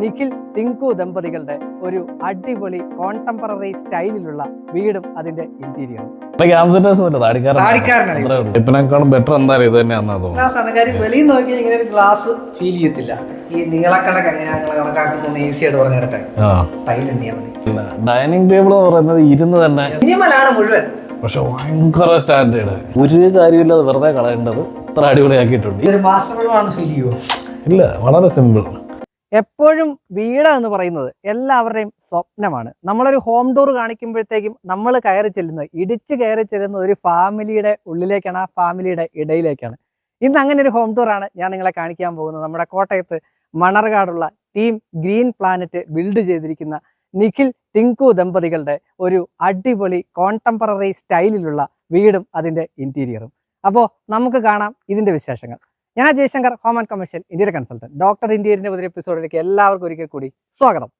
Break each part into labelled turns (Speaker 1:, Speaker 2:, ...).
Speaker 1: നിഖിൽ തിങ്കു ദമ്പതികളുടെ ഒരു അടിപൊളി കോണ്ടംപററി സ്റ്റൈലിലുള്ള വീടും അതിന്റെ ഇന്റീരിയറും
Speaker 2: ബെറ്റർ എന്തായാലും ഇത് തന്നെയാണെന്നാ തോന്നുന്നു.
Speaker 1: വെളിയിൽ നോക്കിയാൽ ഇങ്ങനെ ഒരു ഗ്ലാസ് ഫീൽ ചെയ്യത്തില്ല. ഈ നീളക്കണക്ക് എങ്ങനെയാണ് കണക്കാക്കുന്നത് ഈസി ആയിട്ട് പറഞ്ഞു തരട്ടെ? ടൈൽ എണ്ണിയാൽ മതി.
Speaker 2: ഡൈനിങ് ടേബിൾ എന്ന് പറയുന്നത് ഇരുന്ന് തന്നെ
Speaker 1: മിനിമലാണ് മുഴുവൻ.
Speaker 2: പക്ഷെ ഭയങ്കര സ്റ്റാൻഡേർഡ് ഒരു കാര്യമില്ലാതെ വെറുതെ കളയേണ്ടത് ഇത്ര അടിപൊളിയാക്കിയിട്ടുണ്ട്. ഇല്ല വളരെ സിമ്പിൾ
Speaker 1: എപ്പോഴും വീട് എന്ന് പറയുന്നത് എല്ലാവരുടെയും സ്വപ്നമാണ്. നമ്മളൊരു ഹോം ടൂർ കാണിക്കുമ്പോഴത്തേക്കും നമ്മൾ കയറി ചെല്ലുന്നത് ഇടിച്ച് കയറി ചെല്ലുന്ന ഒരു ഫാമിലിയുടെ ഉള്ളിലേക്കാണ് ആ ഫാമിലിയുടെ ഇടയിലേക്കാണ്. ഇന്ന് അങ്ങനെ ഒരു ഹോം ടൂറാണ് ഞാൻ നിങ്ങളെ കാണിക്കാൻ പോകുന്നത്. നമ്മുടെ കോട്ടയത്ത് മണർകാടുള്ള ടീം ഗ്രീൻ പ്ലാനറ്റ് ബിൽഡ് ചെയ്തിരിക്കുന്ന നിഖിൽ ടിങ്കു ദമ്പതികളുടെ ഒരു അടിപൊളി കോണ്ടംപററി സ്റ്റൈലിലുള്ള വീടും അതിന്റെ ഇന്റീരിയറും അപ്പോൾ നമുക്ക് കാണാം ഇതിന്റെ വിശേഷങ്ങൾ. ഞാൻ ജയശങ്കർ ഹോം ആൻഡ് കമേഴ്ഷ്യൽ ഇന്ത്യയുടെ കൺസൾട്ടന്റ് ഡോക്ടർ ഇന്ത്യയുടെ പുതിയ എപ്പിസോഡിലേക്ക് എല്ലാവർക്കും ഒരിക്കൽ കൂടി സ്വാഗതം.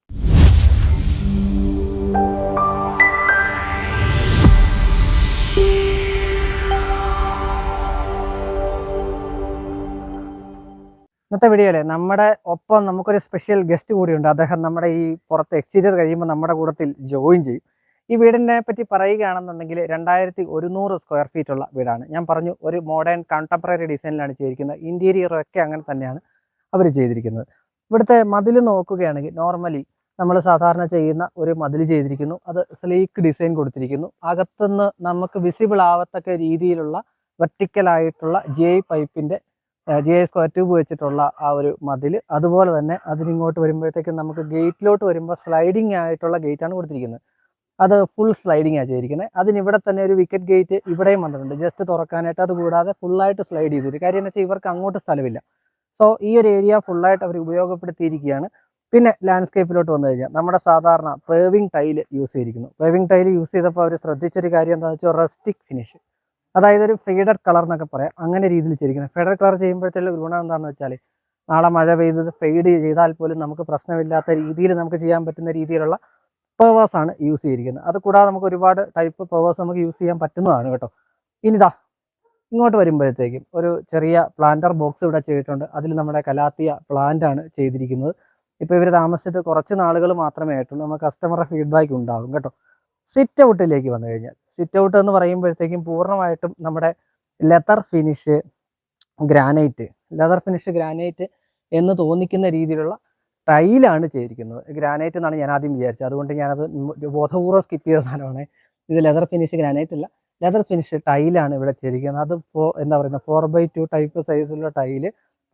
Speaker 1: ഇന്നത്തെ വീഡിയോയിലെ നമ്മുടെ ഒപ്പം നമുക്കൊരു സ്പെഷ്യൽ ഗസ്റ്റ് കൂടിയുണ്ട്. അദ്ദേഹം നമ്മുടെ ഈ പുറത്ത് എക്സ്റ്റീരിയർ കഴിയുമ്പോൾ നമ്മുടെ കൂട്ടത്തിൽ ജോയിൻ ചെയ്യും. ഈ വീടിനെ പറ്റി പറയുകയാണെന്നുണ്ടെങ്കിൽ രണ്ടായിരത്തി ഒരുന്നൂറ് സ്ക്വയർ ഫീറ്റ് ഉള്ള വീടാണ്. ഞാൻ പറഞ്ഞു ഒരു മോഡേൺ കണ്ടംപററി ഡിസൈനിലാണ് ചെയ്തിരിക്കുന്നത്. ഇന്റീരിയറും ഒക്കെ അങ്ങനെ തന്നെയാണ് അവർ ചെയ്തിരിക്കുന്നത്. ഇവിടുത്തെ മതിൽ നോക്കുകയാണെങ്കിൽ നോർമലി നമ്മൾ സാധാരണ ചെയ്യുന്ന ഒരു മതിൽ ചെയ്തിരിക്കുന്നു. അത് സ്ലീക്ക് ഡിസൈൻ കൊടുത്തിരിക്കുന്നു. അകത്തുനിന്ന് നമുക്ക് വിസിബിൾ ആവത്തക്ക രീതിയിലുള്ള വെർട്ടിക്കലായിട്ടുള്ള ജി ഐ പൈപ്പിന്റെ ജി സ്ക്വയർ ട്യൂബ് വെച്ചിട്ടുള്ള ആ ഒരു മതിൽ അതുപോലെ തന്നെ അതിനിങ്ങോട്ട് വരുമ്പോഴത്തേക്കും നമുക്ക് ഗേറ്റിലോട്ട് വരുമ്പോൾ സ്ലൈഡിങ് ആയിട്ടുള്ള ഗേറ്റാണ് കൊടുത്തിരിക്കുന്നത്. അത് ഫുൾ സ്ലൈഡിങ് ആണ് ചെയ്തിരിക്കുന്നത് അതിന് ഇവിടെ തന്നെ ഒരു വിക്കറ്റ് ഗേറ്റ് ഇവിടെയും വന്നിട്ടുണ്ട്. ജസ്റ്റ് തുറക്കാനായിട്ട് അത് കൂടാതെ ഫുള്ളായിട്ട് സ്ലൈഡ് ചെയ്തിട്ട് കാര്യം എന്ന് വെച്ചാൽ ഇവർക്ക് അങ്ങോട്ട് സ്ഥലമില്ല. സോ ഈ ഒരു ഏരിയ ഫുള്ളായിട്ട് അവർ ഉപയോഗപ്പെടുത്തിയിരിക്കുകയാണ്. പിന്നെ ലാൻഡ്സ്കേപ്പിലോട്ട് വന്നു കഴിഞ്ഞാൽ നമ്മുടെ സാധാരണ പേവിങ് ടൈൽ യൂസ് ചെയ്തിരിക്കുന്നു. പേവിങ് ടൈൽ യൂസ് ചെയ്തപ്പോൾ അവർ ശ്രദ്ധിച്ചൊരു കാര്യം എന്താണെന്ന് വെച്ചാൽ റെസ്റ്റിക് ഫിനിഷ് അതായത് ഒരു ഫെയ്ഡഡ് കളർ എന്നൊക്കെ പറയാം. അങ്ങനെ രീതിയിൽ ചെയ്തിരിക്കുന്നത് ഫെയ്ഡഡ് കളർ ചെയ്യുമ്പോഴത്തേക്ക് ഗുണം എന്താണെന്ന് വെച്ചാൽ നാളെ മഴ പെയ്തത് ഫെയ്ഡ് ചെയ്താൽ പോലും നമുക്ക് പ്രശ്നമില്ലാത്ത രീതിയിൽ നമുക്ക് ചെയ്യാൻ പറ്റുന്ന രീതിയിലുള്ള പേവേഴ്സ് ആണ് യൂസ് ചെയ്തിരിക്കുന്നത്. അത് കൂടാതെ നമുക്ക് ഒരുപാട് ടൈപ്പ് പേവേഴ്സ് നമുക്ക് യൂസ് ചെയ്യാൻ പറ്റുന്നതാണ് കേട്ടോ. ഇനിതാ ഇങ്ങോട്ട് വരുമ്പോഴത്തേക്കും ഒരു ചെറിയ പ്ലാന്റർ ബോക്സ് ഇവിടെ ചെയ്തിട്ടുണ്ട്. അതിൽ നമ്മുടെ കലാത്തിയ പ്ലാന്റ് ആണ് ചെയ്തിരിക്കുന്നത്. ഇപ്പോൾ ഇവർ താമസിച്ചിട്ട് കുറച്ച് നാളുകൾ മാത്രമേ ആയിട്ടുള്ളൂ. നമുക്ക് കസ്റ്റമറുടെ ഫീഡ്ബാക്ക് ഉണ്ടാകും കേട്ടോ. സിറ്റ് ഔട്ടിലേക്ക് വന്നു കഴിഞ്ഞാൽ സിറ്റ് ഔട്ട് എന്ന് പറയുമ്പോഴത്തേക്കും പൂർണമായിട്ടും നമ്മുടെ leather finish granite leather finish granite എന്ന് തോന്നിക്കുന്ന രീതിയിലുള്ള ടൈലാണ് ചെയ്തിരിക്കുന്നത്. ഗ്രാനൈറ്റ് എന്നാണ് ഞാൻ ആദ്യം വിചാരിച്ചത്. അതുകൊണ്ട് ഞാനത് ബോധപൂർവം സ്കിപ്പ് ചെയ്ത സാധനമാണ്. ഇത് ലെതർ ഫിനിഷ് ഗ്രാനൈറ്റ് അല്ല. ലെതർ ഫിനിഷ് ടൈലാണ് ഇവിടെ ചെയ്തിരിക്കുന്നത്. അത് ഫോ എന്താ പറയുന്നത്? ഫോർ ബൈ ടു ടൈപ്പ് സൈസുള്ള ടൈൽ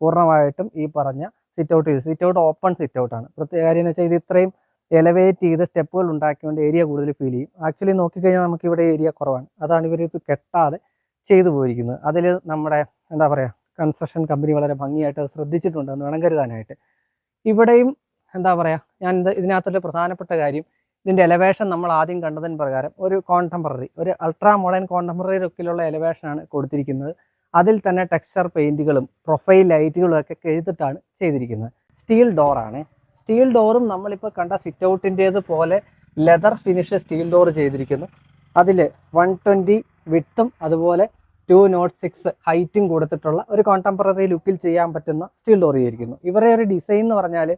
Speaker 1: പൂർണമായിട്ടും ഈ പറഞ്ഞ sit out sit out open sit ഔട്ടാണ് പ്രത്യേക കാര്യം എന്ന് വെച്ചാൽ ഇത് ഇത്രയും എലവേറ്റ് ചെയ്ത് സ്റ്റെപ്പുകൾ ഉണ്ടാക്കിക്കൊണ്ട് ഏരിയ കൂടുതൽ ഫീൽ ചെയ്യും. ആക്ച്വലി നോക്കിക്കഴിഞ്ഞാൽ നമുക്ക് ഇവിടെ ഏരിയ കുറവാണ്. അതാണ് ഇവർ ഇത് കെട്ടാതെ ചെയ്തു പോയിരിക്കുന്നത്. അതിൽ നമ്മുടെ എന്താ പറയുക കൺസ്ട്രക്ഷൻ കമ്പനി വളരെ ഭംഗിയായിട്ട് അത് ശ്രദ്ധിച്ചിട്ടുണ്ട് എന്ന് വേണം കരുതാനായിട്ട്. ഇവിടെയും എന്താ പറയുക ഞാൻ ഇത് ഇതിനകത്തൊരു പ്രധാനപ്പെട്ട കാര്യം ഇതിന്റെ എലവേഷൻ നമ്മൾ ആദ്യം കണ്ടതിന് പ്രകാരം ഒരു കോണ്ടംപററി ഒരു അൾട്രാ മോഡേൺ കോണ്ടംപററി ലുക്കിലുള്ള എലവേഷനാണ് കൊടുത്തിരിക്കുന്നത്. അതിൽ തന്നെ ടെക്സ്ചർ പെയിന്റുകളും പ്രൊഫൈൽ ലൈറ്റുകളും ഒക്കെ എഴുതിട്ടാണ് ചെയ്തിരിക്കുന്നത്. സ്റ്റീൽ ഡോറാണ് സ്റ്റീൽ ഡോറും നമ്മളിപ്പോൾ കണ്ട സിറ്റ് ഔട്ടിന്റേത് പോലെ ലെതർ ഫിനിഷ് സ്റ്റീൽ ഡോർ ചെയ്തിരിക്കുന്നു. അതിൽ വൺ ട്വന്റി വിട്ടും അതുപോലെ ടു നോട്ട് സിക്സ് ഹൈറ്റും കൊടുത്തിട്ടുള്ള ഒരു കോണ്ടംപററി ലുക്കിൽ ചെയ്യാൻ പറ്റുന്ന സ്റ്റീൽ ഡോർ ചെയ്തിരിക്കുന്നു ഇവരെ ഒരു ഡിസൈൻ എന്ന് പറഞ്ഞാൽ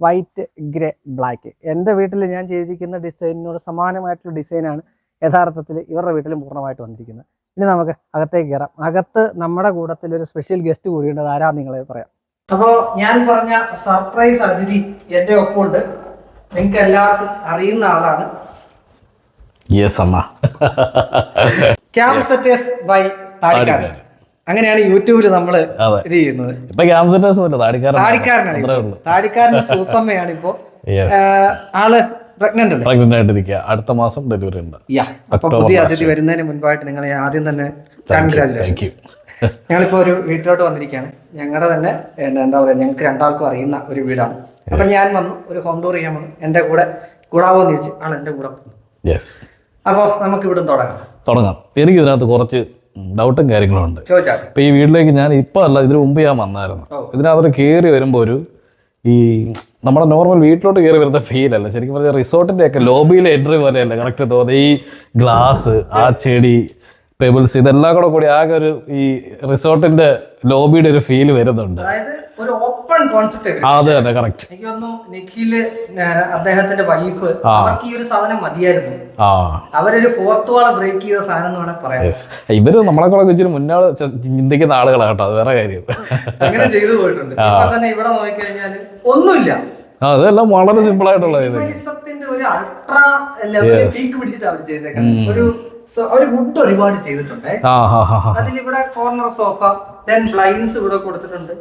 Speaker 1: വൈറ്റ് ഗ്രേ ബ്ലാക്ക് എന്റെ വീട്ടിൽ ഞാൻ ചെയ്തിരിക്കുന്ന ഡിസൈനിനോട് സമാനമായിട്ടുള്ള ഡിസൈനാണ് യഥാർത്ഥത്തിൽ ഇവരുടെ വീട്ടിലും പൂർണമായിട്ട് വന്നിരിക്കുന്നത്. ഇനി നമുക്ക് അകത്തേക്ക് കയറാം. അകത്ത് നമ്മുടെ കൂടത്തിൽ ഒരു സ്പെഷ്യൽ ഗസ്റ്റ് കൂടിയുണ്ട്. ആരാ നിങ്ങളെ പറയാം. അപ്പോൾ ഞാൻ പറഞ്ഞ സർപ്രൈസ് അതിഥി എന്റെ ഒപ്പമുണ്ട്. നിങ്ങൾക്ക് എല്ലാവർക്കും അറിയുന്ന ആളാണ്.
Speaker 2: യെസ് അമ്മ.
Speaker 1: ക്യാമ്പ് സെറ്റേഴ്സ് ബൈ താടിക്കാരൻ. അങ്ങനെയാണ് യൂട്യൂബിൽ നമ്മൾ ഇത് ചെയ്യുന്നത്.
Speaker 2: താടിക്കാരൻ.
Speaker 1: സൂസമ്മയാണ് ഇപ്പോ. ആൾ പ്രഗ്നന്റ് അല്ലേ?
Speaker 2: പ്രഗ്നന്റ് ആയിട്ടിരിക്കുക അടുത്ത മാസം ഡെലിവറി ഉണ്ട്.
Speaker 1: അപ്പൊ പുതിയ അതിഥി വരുന്നതിന് മുൻപായിട്ട് നിങ്ങളെ ആദ്യം തന്നെ കൺഗ്രാജുലേഷൻ ഞങ്ങളിപ്പോ ഒരു വീട്ടിലോട്ട് വന്നിരിക്കുകയാണ്. ഞങ്ങളുടെ തന്നെ എന്താ പറയാ ഞങ്ങൾക്ക് രണ്ടാൾക്കും അറിയുന്ന ഒരു വീടാണ്. അപ്പൊ ഞാൻ വന്നു ഒരു ഹോം ടൂർ ചെയ്യാൻ വന്നു. എന്റെ കൂടെ കൂടാവോ എന്ന് ചോദിച്ചു ആൾ എന്റെ കൂടെ വന്നു.
Speaker 2: യെസ്
Speaker 1: അപ്പൊ നമുക്ക് ഇവിടെ തുടങ്ങാം.
Speaker 2: തുടങ്ങാം. എനിക്ക് ഇതിനകത്ത് കുറച്ച് ഡൗട്ടും കാര്യങ്ങളും ഉണ്ട് ഇപ്പൊ ഈ വീട്ടിലേക്ക് ഞാൻ ഇപ്പൊ അല്ല ഇതിനു മുമ്പ് ഞാൻ വന്നായിരുന്നു. ഇതിനകത്ത് കയറി വരുമ്പോൾ ഒരു ഈ നമ്മുടെ നോർമൽ വീട്ടിലോട്ട് കയറി വരുന്ന ഫീൽ അല്ല. ശരിക്കും പറഞ്ഞാൽ റിസോർട്ടിന്റെ ഒക്കെ ലോബിയിലെ എൻട്രി പോലെയല്ല. കറക്റ്റ് തോന്നുന്നത് ഈ ഗ്ലാസ് ആ ചെടി പേബിൾസ് ഇതെല്ലാം കൂടെ കൂടി ആകെ ഒരു ഈ റിസോർട്ടിന്റെ ലോബിയുടെ ഒരു ഫീൽ വരുന്നുണ്ട്.
Speaker 1: അതായത് ഒരു ഓപ്പൺ കോൺസെപ്റ്റ്
Speaker 2: അതെ അതെ കറക്റ്റ്
Speaker 1: എനിക്ക് തോന്നുന്നു നിഖിൽ അദ്ദേഹത്തിന്റെ വൈഫ് അവർക്ക് ഈ ഒരു സാധനം മതിയായിരുന്നു. അവരൊരു ഫോർത്ത് വാള ബ്രേക്ക് ചെയ്ത സാധനം എന്ന് വേണമെങ്കിൽ പറയാം.
Speaker 2: ഇവർ നമ്മളെ കൂടെ ഇച്ചിരി മുന്നേ ചിന്തിക്കുന്ന ആളുകളാണ് കേട്ടോ അത് വേറെ കാര്യം.
Speaker 1: അങ്ങനെ ചെയ്തു പോയിട്ടുണ്ട്. ഇപ്പൊ തന്നെ ഇവിടെ നോക്കിക്കഴിഞ്ഞാൽ ഒന്നുമില്ല.
Speaker 2: അതെല്ലാം വളരെ സിമ്പിൾ ആയിട്ടുള്ള
Speaker 1: ഒരു അൾട്രാ ലെവലിൽ പീക്ക് പിടിച്ചിട്ട് അവർ ചെയ്തേക്കുന്നത്. ഒരു ഒരു വുഡ് ഒരുപാട് ചെയ്തിട്ടുണ്ട്. അതിലിവിടെ കോർണർ സോഫ ദെൻ ബ്ലൈൻഡ്സ് ഇവിടെ കൊടുത്തിട്ടുണ്ട്.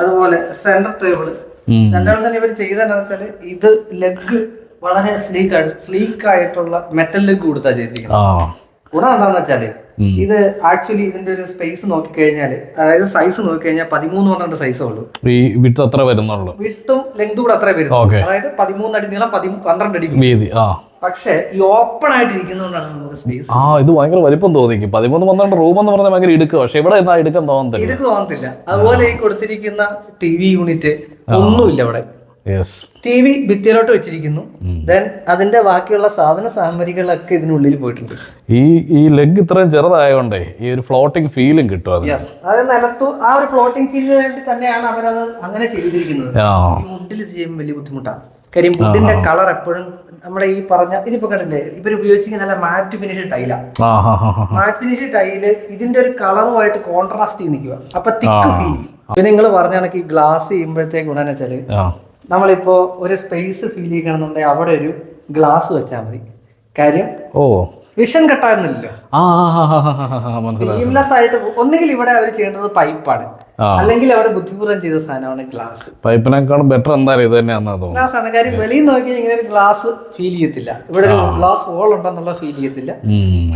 Speaker 1: അതുപോലെ സെന്റർ ടേബിൾ
Speaker 2: ഉം.
Speaker 1: സെന്റർ തന്നെ ഇവർ ചെയ്തതെന്ന് വെച്ചാൽ ഇത് ലെഗ് വളരെ സ്ലീക്ക് ആയിട്ട് സ്ലീക്ക് ആയിട്ടുള്ള മെറ്റൽ ലെഗ് കൊടുത്താ ചെയ്തിരിക്കുന്നത്. ഗുണം എന്താണെന്ന് വെച്ചാൽ ഇത് ആക്ച്വലി ഇതിന്റെ ഒരു സ്പേസ് നോക്കിക്കഴിഞ്ഞാൽ അതായത് സൈസ് നോക്കിക്കഴിഞ്ഞാൽ പതിമൂന്ന് പന്ത്രണ്ട് സൈസേ ഉള്ളൂ.
Speaker 2: ഈ വിട്ട് അത്ര വരുന്നുള്ളൂ.
Speaker 1: വിട്ടും ലെങ്ത് കൂടെ അത്ര
Speaker 2: വരുന്നു
Speaker 1: അതായത് പതിമൂന്ന് അടി നീളം പന്ത്രണ്ട് അടി വീതി. പക്ഷെ ഈ ഓപ്പൺ ആയിട്ട് ഇരിക്കുന്നതുകൊണ്ടാണ് നമുക്ക് സ്പേസ്
Speaker 2: ആ ഇത് ഭയങ്കര വലിപ്പം തോന്നിക്കും. പതിമൂന്ന് പന്ത്രണ്ട് റൂം എന്ന് പറഞ്ഞാൽ ഭയങ്കര ഇടുക്കുക പക്ഷെ ഇവിടെ എന്നാ ഇടുക്കാൻ തോന്നത്തില്ല.
Speaker 1: ഇടുക്ക് തോന്നത്തില്ല. അതുപോലെ ഈ കൊടുത്തിരിക്കുന്ന ടി വി യൂണിറ്റ് ഒന്നുമില്ല ഇവിടെ ടി വി ഭിത്തിയിലോട്ട് വെച്ചിരിക്കുന്നു. ദെൻ അതിന്റെ ബാക്കിയുള്ള സാധന സാമഗ്രികളൊക്കെ ഇതിനുള്ളിൽ പോയിട്ടുണ്ട്.
Speaker 2: ഈ ഈ ലെഗ് ഇത്രയും ചെറുതായതുകൊണ്ടേ ഈ ഒരു ഫ്ലോട്ടിംഗ് ഫീലും കിട്ടും അത്
Speaker 1: അത് നിലത്തു ആ ഒരു ഫ്ലോട്ടിംഗ് ഫീലിന് വേണ്ടി തന്നെയാണ് അവരത് അങ്ങനെ ചെയ്തിരിക്കുന്നത്. മുട്ടിൽ ചെയ്യുമ്പോൾ വലിയ ബുദ്ധിമുട്ടാണ്. കാര്യം വുഡിന്റെ കളർ എപ്പോഴും നമ്മുടെ ഈ പറഞ്ഞ ഇതിപ്പോ കണ്ടില്ലേ ഇവർ ഉപയോഗിച്ചിരിക്കുന്ന നല്ല matte finish tile matte finish tile ഇതിന്റെ ഒരു കളറുമായിട്ട് കോൺട്രാസ്റ്റ് ചെയ്ത് നിൽക്കുക അപ്പൊ തിക്ക് ഫീൽ പിന്നെ നിങ്ങൾ പറഞ്ഞ കണക്ക് ഈ ഗ്ലാസ് ചെയ്യുമ്പോഴത്തേക്ക് ഗുണമെന്ന്
Speaker 2: വെച്ചാൽ
Speaker 1: നമ്മളിപ്പോ ഒരു സ്പേസ് ഫീൽ ചെയ്യണമെന്നുണ്ടെങ്കിൽ അവിടെ ഒരു ഗ്ലാസ് വെച്ചാൽ മതി. കാര്യം
Speaker 2: ഓ.
Speaker 1: വിഷൻ സീംലെസ് ആയിട്ട് ഒന്നുകിൽ ഇവിടെ അവർ ചെയ്യേണ്ടത് പൈപ്പാണ്. അല്ലെങ്കിൽ അവിടെ ബുദ്ധിപൂർവം ചെയ്ത സാധനമാണ് ഗ്ലാസ്.
Speaker 2: പൈപ്പിനേക്കാളും ബെറ്റർ എന്താ ഇത് തന്നെയാണ് തോന്നുന്നു.
Speaker 1: ഗ്ലാസ് ആണ്. കാര്യം വെളിയിൽ നോക്കിയാൽ ഇങ്ങനെ ഒരു ഗ്ലാസ് ഫീൽ ചെയ്യത്തില്ല. ഇവിടെ ഒരു ഗ്ലാസ് ഹോൾ ഉണ്ടെന്നുള്ള ഫീൽ ചെയ്യത്തില്ല.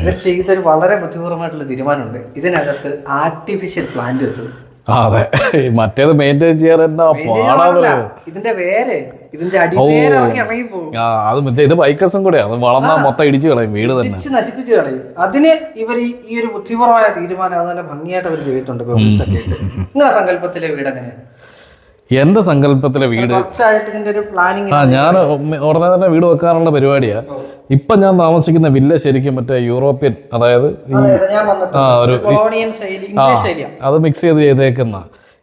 Speaker 1: ഇവർ ചെയ്തൊരു വളരെ ബുദ്ധിപൂർവമായിട്ടുള്ള തീരുമാനമുണ്ട്. ഇതിനകത്ത് ആർട്ടിഫിഷ്യൽ പ്ലാന്റ് വെച്ചത്
Speaker 2: അതെ. മറ്റേത് മെയിന്റെയിൻ ചെയ്യാൻ എന്നാ പാടാതെ
Speaker 1: ഇതിന്റെ വേര് ഇതിന്റെ
Speaker 2: ആ അത് മറ്റേ ഇത് ബൈക്കേഴ്സും കൂടെ അത് വളർന്നാ മൊത്തം ഇടിച്ചു കളയും വീട് തന്നെ.
Speaker 1: തിരിച്ച് നശിപ്പിച്ചു കളയും. അതിന് ഇവർ ഈ ഒരു ബുദ്ധിപരമായ തീരുമാനം അത് നല്ല ഭംഗിയായിട്ട് അവർ ചെയ്തിട്ടുണ്ട് ബബിൾസ് ഒക്കെ ഇട്ട് നിങ്ങളുടെ സങ്കല്പത്തിലെ വീട് എങ്ങനെയാണ്
Speaker 2: എന്റെ സങ്കല്പത്തിലെ വീട് ആ ഞാൻ ഉടനെ തന്നെ വീട് വെക്കാനുള്ള പരിപാടിയാ. ഇപ്പൊ ഞാൻ താമസിക്കുന്ന വില്ല ശരിക്കും മറ്റേ യൂറോപ്യൻ അതായത്
Speaker 1: ആ ഒരു
Speaker 2: അത് മിക്സ് ചെയ്ത് ചെയ്തേക്കുന്ന.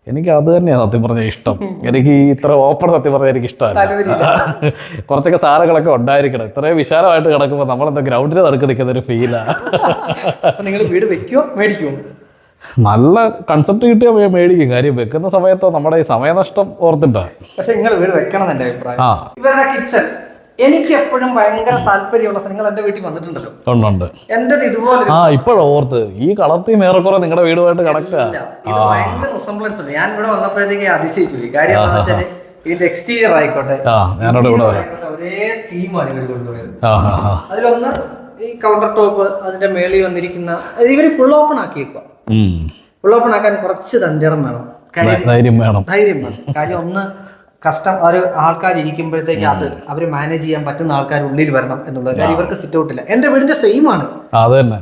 Speaker 2: എനിക്ക് അത് തന്നെയാണ് സത്യം പറഞ്ഞ ഇഷ്ടം. എനിക്ക് ഇത്ര ഓപ്പൺ സത്യം പറഞ്ഞാൽ എനിക്ക് ഇഷ്ടമല്ല. കുറച്ചൊക്കെ സാറുകളൊക്കെ ഉണ്ടായിരിക്കണം. ഇത്രയും വിശാലമായിട്ട് കിടക്കുമ്പോൾ നമ്മളെന്താ ഗ്രൗണ്ടിന് നടുക്ക് നിൽക്കുന്ന ഒരു ഫീലാ
Speaker 1: നിങ്ങൾ വീട് വെക്കുമോ മേടിക്കുമോ
Speaker 2: നല്ല കൺസെപ്റ്റ് കിട്ടിയാൽ മേടിക്കും. കാര്യം വെക്കുന്ന സമയത്ത് നമ്മുടെ ഈ സമയനഷ്ടം ഓർത്തിട്ടാ.
Speaker 1: പക്ഷെ നിങ്ങൾ വീട് വെക്കണം എന്റെ അഭിപ്രായം. ഇവരുടെ കിച്ചൺ എനിക്ക് എപ്പോഴും ഭയങ്കര താല്പര്യമുള്ള നിങ്ങൾ എന്റെ വീട്ടിൽ വന്നിട്ടുണ്ടല്ലോ. എന്റെ ഇതുപോലെ
Speaker 2: ആ ഇപ്പോഴും ഓർത്ത്. ഈ കളർ തീം ഏറെക്കുറെ നിങ്ങളുടെ വീടുമായിട്ട്
Speaker 1: കണക്ട് ഇത് ഭയങ്കര റിസംബ്ലൻസ് ഉണ്ട്. ഞാൻ ഇവിടെ വന്നപ്പോഴത്തേക്ക് അതിശയിച്ചു കാര്യം എന്താ വെച്ചാൽ ഇതിന്റെ എക്സ്റ്റീരിയർ ആയിക്കോട്ടെ ഒരേ തീമാണ് ഇവർ കൊണ്ടുപോയത് അതിലൊന്ന് ഈ കൗണ്ടർ ടോപ്പ് അതിന്റെ മേളിൽ വന്നിരിക്കുന്ന ഇവർ ഫുൾ ഓപ്പൺ ആക്കിയേക്കുക
Speaker 2: ഉം.
Speaker 1: ഫുൾ ഓപ്പൺ ആക്കാൻ കുറച്ച് തന്റേടം വേണം.
Speaker 2: ധൈര്യം വേണം.
Speaker 1: ധൈര്യം വേണം. കാര്യം ഒന്ന് കസ്റ്റം ഒരു ആൾക്കാർ ഇരിക്കുമ്പോഴത്തേക്ക് അത് അവർ മാനേജ് ചെയ്യാൻ പറ്റുന്ന ആൾക്കാർ ഉള്ളിൽ വരണം എന്നുള്ളത് കാര്യം ഇവർക്ക് സിറ്റ് ഔട്ടില്ല എന്റെ വീടിന്റെ സെയിം ആണ്.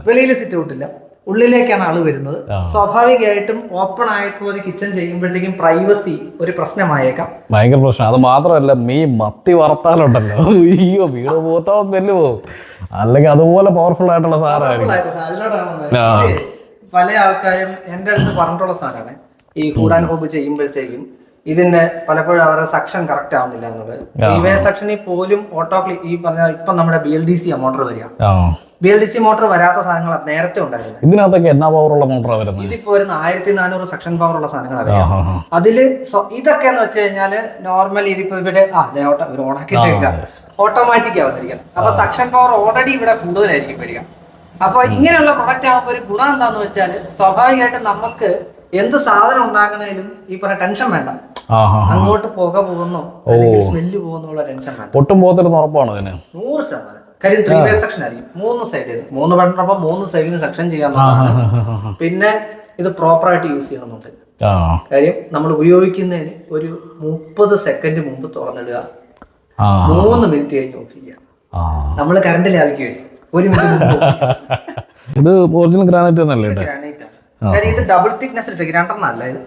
Speaker 1: വെളിയിൽ സിറ്റ് ഔട്ടില്ല ഉള്ളിലേക്കാണ് ആൾ വരുന്നത്. സ്വാഭാവികമായിട്ടും ഓപ്പൺ ആയിട്ടുള്ള ഒരു കിച്ചൺ ചെയ്യുമ്പോഴത്തേക്കും പ്രൈവസി ഒരു പ്രശ്നമായേക്കാം.
Speaker 2: ഭയങ്കര പ്രശ്നം. അത് മാത്രമല്ല മീ മത്തി വറുത്താലുണ്ടല്ലോ. അയ്യോ വീട് പോകത്തോ സ്മെല്ല് പോകും അല്ലെങ്കിൽ അതുപോലെ പവർഫുൾ ആയിട്ടുള്ള സാധനമായിരിക്കും.
Speaker 1: പല ആൾക്കാരും എന്റെ അടുത്ത് പറഞ്ഞിട്ടുള്ള സാധനമാണ്. ഈ കൂടാൻ ഹോബ് ചെയ്യുമ്പോഴത്തേക്കും ഇതിന്റെ പലപ്പോഴും അവരുടെ സക്ഷൻ കറക്റ്റ് ആവുന്നില്ല എന്നുള്ളത്. റീവേ സെക്ഷനിൽ പോലും ഓട്ടോ ഈ പറഞ്ഞ ഇപ്പൊ നമ്മുടെ B L D C motor വരിക. B L D C motor വരാത്ത സാധനങ്ങൾ നേരത്തെ ഉണ്ടായിരുന്നു
Speaker 2: ഇതിനകത്തൊക്കെ എന്നാ പവറുള്ള മോട്ടോർ വരുന്നത്?
Speaker 1: ഇതിപ്പോ വരുന്ന ആയിരത്തി നാനൂറ് സെക്ഷൻ പവർ ഉള്ള സാധനങ്ങൾ അറിയാം അതിൽ ഇതൊക്കെ എന്ന് വെച്ച് കഴിഞ്ഞാൽ നോർമൽ ഇതിപ്പോ ഇവിടെ ആ ഓട്ടോ ഓണാക്കിയിട്ടില്ല. ഓട്ടോമാറ്റിക് ആവുന്നിരിക്കുന്നത് അപ്പൊ സെക്ഷൻ പവർ ഓൾറെഡി ഇവിടെ കൂടുതലായിരിക്കും വരിക. അപ്പൊ ഇങ്ങനെയുള്ള പ്രൊഡക്റ്റ് ആകുമ്പോൾ ഒരു ഗുണം എന്താന്ന് വെച്ചാൽ സ്വാഭാവികമായിട്ടും നമുക്ക് എന്ത് സാധനം ഉണ്ടാക്കണേലും ഈ പറഞ്ഞ ടെൻഷൻ വേണ്ട. അങ്ങോട്ട് പുക പോകുന്നോ അല്ലെങ്കിൽ സ്മെല്ല് പോകുന്നുള്ള ടെൻഷൻ വേണ്ട.
Speaker 2: ഒട്ടും പോത്തിരുന്ന് ഉറപ്പാണ് ഇതിന്
Speaker 1: നൂറ് ശതമാനം. കാര്യം ത്രീ വേ സെക്ഷൻ ആയിരിക്കും. മൂന്ന് സൈഡ് മൂന്ന് ബട്ടൺ മൂന്ന് സൈഡിൽ സെക്ഷൻ ചെയ്യാന്നുള്ളതാണ് പിന്നെ ഇത് പ്രോപ്പർ ആയിട്ട് യൂസ് ചെയ്യണമെന്നുണ്ട്. കാര്യം നമ്മൾ ഉപയോഗിക്കുന്നതിന് ഒരു മുപ്പത് സെക്കൻഡ് മുമ്പ് തുറന്നിടുക. മൂന്ന് മിനിറ്റ് കഴിഞ്ഞ് ഓഫ് ചെയ്യുക. നമ്മൾ കറണ്ട് ലാഭിക്കുകയും ഒരു മിനിറ്റ്
Speaker 2: ഇത് ഒറിജിനൽ ഗ്രാനൈറ്റ്
Speaker 1: ഗ്രാനൈറ്റ് ആണ്. കാര്യം ഇത് ഡബിൾ തിക്നെസ് ഇട്ടേക്ക്. രണ്ടെണ്ണല്ല ഇത്.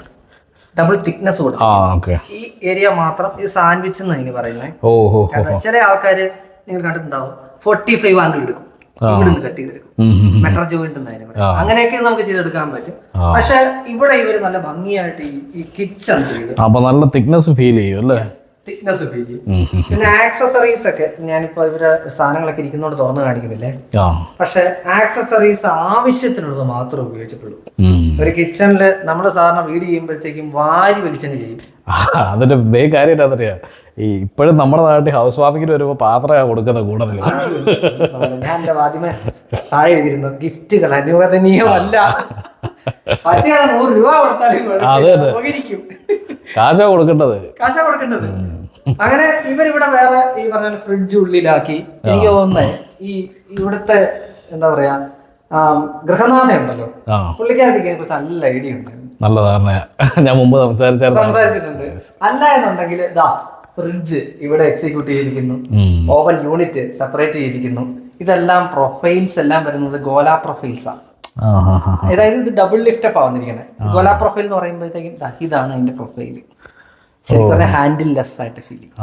Speaker 1: ഡബിൾ തിക്നെസ് കൊടുക്കും. ഈ ഏരിയ മാത്രം ഇത് സാൻഡ്വിച്ച് എന്ന് ഇനി പറയുന്നത് ചില ആൾക്കാര് നിങ്ങൾ കണ്ടിട്ടുണ്ടാവും ഫോർട്ടി ഫൈവ് ആംഗിൾ എടുക്കും ഇവിടുന്ന് കട്ട് ചെയ്തെടുക്കും. മെട്രോ ജോയിന്റ് അങ്ങനെയൊക്കെ നമുക്ക് ചെയ്തെടുക്കാൻ പറ്റും. പക്ഷെ ഇവിടെ ഇവർ നല്ല ഭംഗിയായിട്ട് ഈ കിച്ചൺ ചെയ്ത്.
Speaker 2: അപ്പൊ നല്ല തിക്നെസ് ഫീൽ ചെയ്യും അല്ലേ?
Speaker 1: തിക്നെസ് ഫീൽ ചെയ്യും. പിന്നെ ആക്സസറീസ് ഒക്കെ ഞാനിപ്പോ ഇവർ സാധനങ്ങളൊക്കെ ഇരിക്കുന്നോണ്ട് തുറന്നു കാണിക്കുന്നില്ലേ? പക്ഷെ ആക്സസറീസ് ആവശ്യത്തിനുള്ളത് മാത്രമേ ഉപയോഗിച്ചിട്ടുള്ളൂ. ഒരു കിച്ചണിൽ നമ്മൾ സാധാരണ വീട് ചെയ്യുമ്പോഴത്തേക്കും വാരി വലിച്ചങ്ങ് ചെയ്യും.
Speaker 2: അതിന്റെ മെയിൻ കാര്യം എന്താ ഈ ഇപ്പോഴും നമ്മുടെ നാട്ടിൽ ഹൗസ് വാമിങ്ങിന് വരുമ്പോ പാത്രം കൊടുക്കുന്ന കൂടുതൽ
Speaker 1: ഞാൻ എന്റെ ആദ്യമേ താഴെ എഴുതിയിരുന്നു. ഗിഫ്റ്റുകൾ അനുവദനീയമല്ല. നൂറ് രൂപ കൊടുത്താലും
Speaker 2: കാശാ കൊടുക്കേണ്ടത്.
Speaker 1: കാശ കൊടുക്കേണ്ടത്. അങ്ങനെ ഇവരിവിടെ വേറെ ഈ പറഞ്ഞ ഫ്രിഡ്ജ് ഉള്ളിലാക്കി. എനിക്ക് തോന്നുന്നേ ഈ ഇവിടുത്തെ എന്താ പറയാ ആ, ഗൃഹനാഥ ഉണ്ടല്ലോ പുള്ളിക്കാരത്തേക്ക് എനിക്ക് നല്ല ഐഡിയ ഉണ്ട്.
Speaker 2: നല്ല ധാരണയാ ഞാൻ മുമ്പ്
Speaker 1: സംസാരിച്ചിട്ടുണ്ട്. അല്ല എന്നുണ്ടെങ്കിൽ ഇതാ ഫ്രിഡ്ജ് ഇവിടെ എക്സിക്യൂട്ട് ചെയ്തിരിക്കുന്നു. ഓവൻ യൂണിറ്റ് സെപ്പറേറ്റ് ചെയ്തിരിക്കുന്നു. ഇതെല്ലാം പ്രൊഫൈൽസ് എല്ലാം വരുന്നത് ഗോല പ്രൊഫൈൽസ് ആണ്. അതായത് ഇത് ഡബിൾ ലിഫ്റ്റ് അപ്പ് വന്നിരിക്കുന്നത് ഗോല പ്രൊഫൈൽ എന്ന് പറയുമ്പോഴത്തേക്കും ഇതാണ് അതിന്റെ പ്രൊഫൈൽ ശരിക്കും ഹാൻഡിൽ ലെസ് ആയിട്ട് ഫീൽ ചെയ്യും.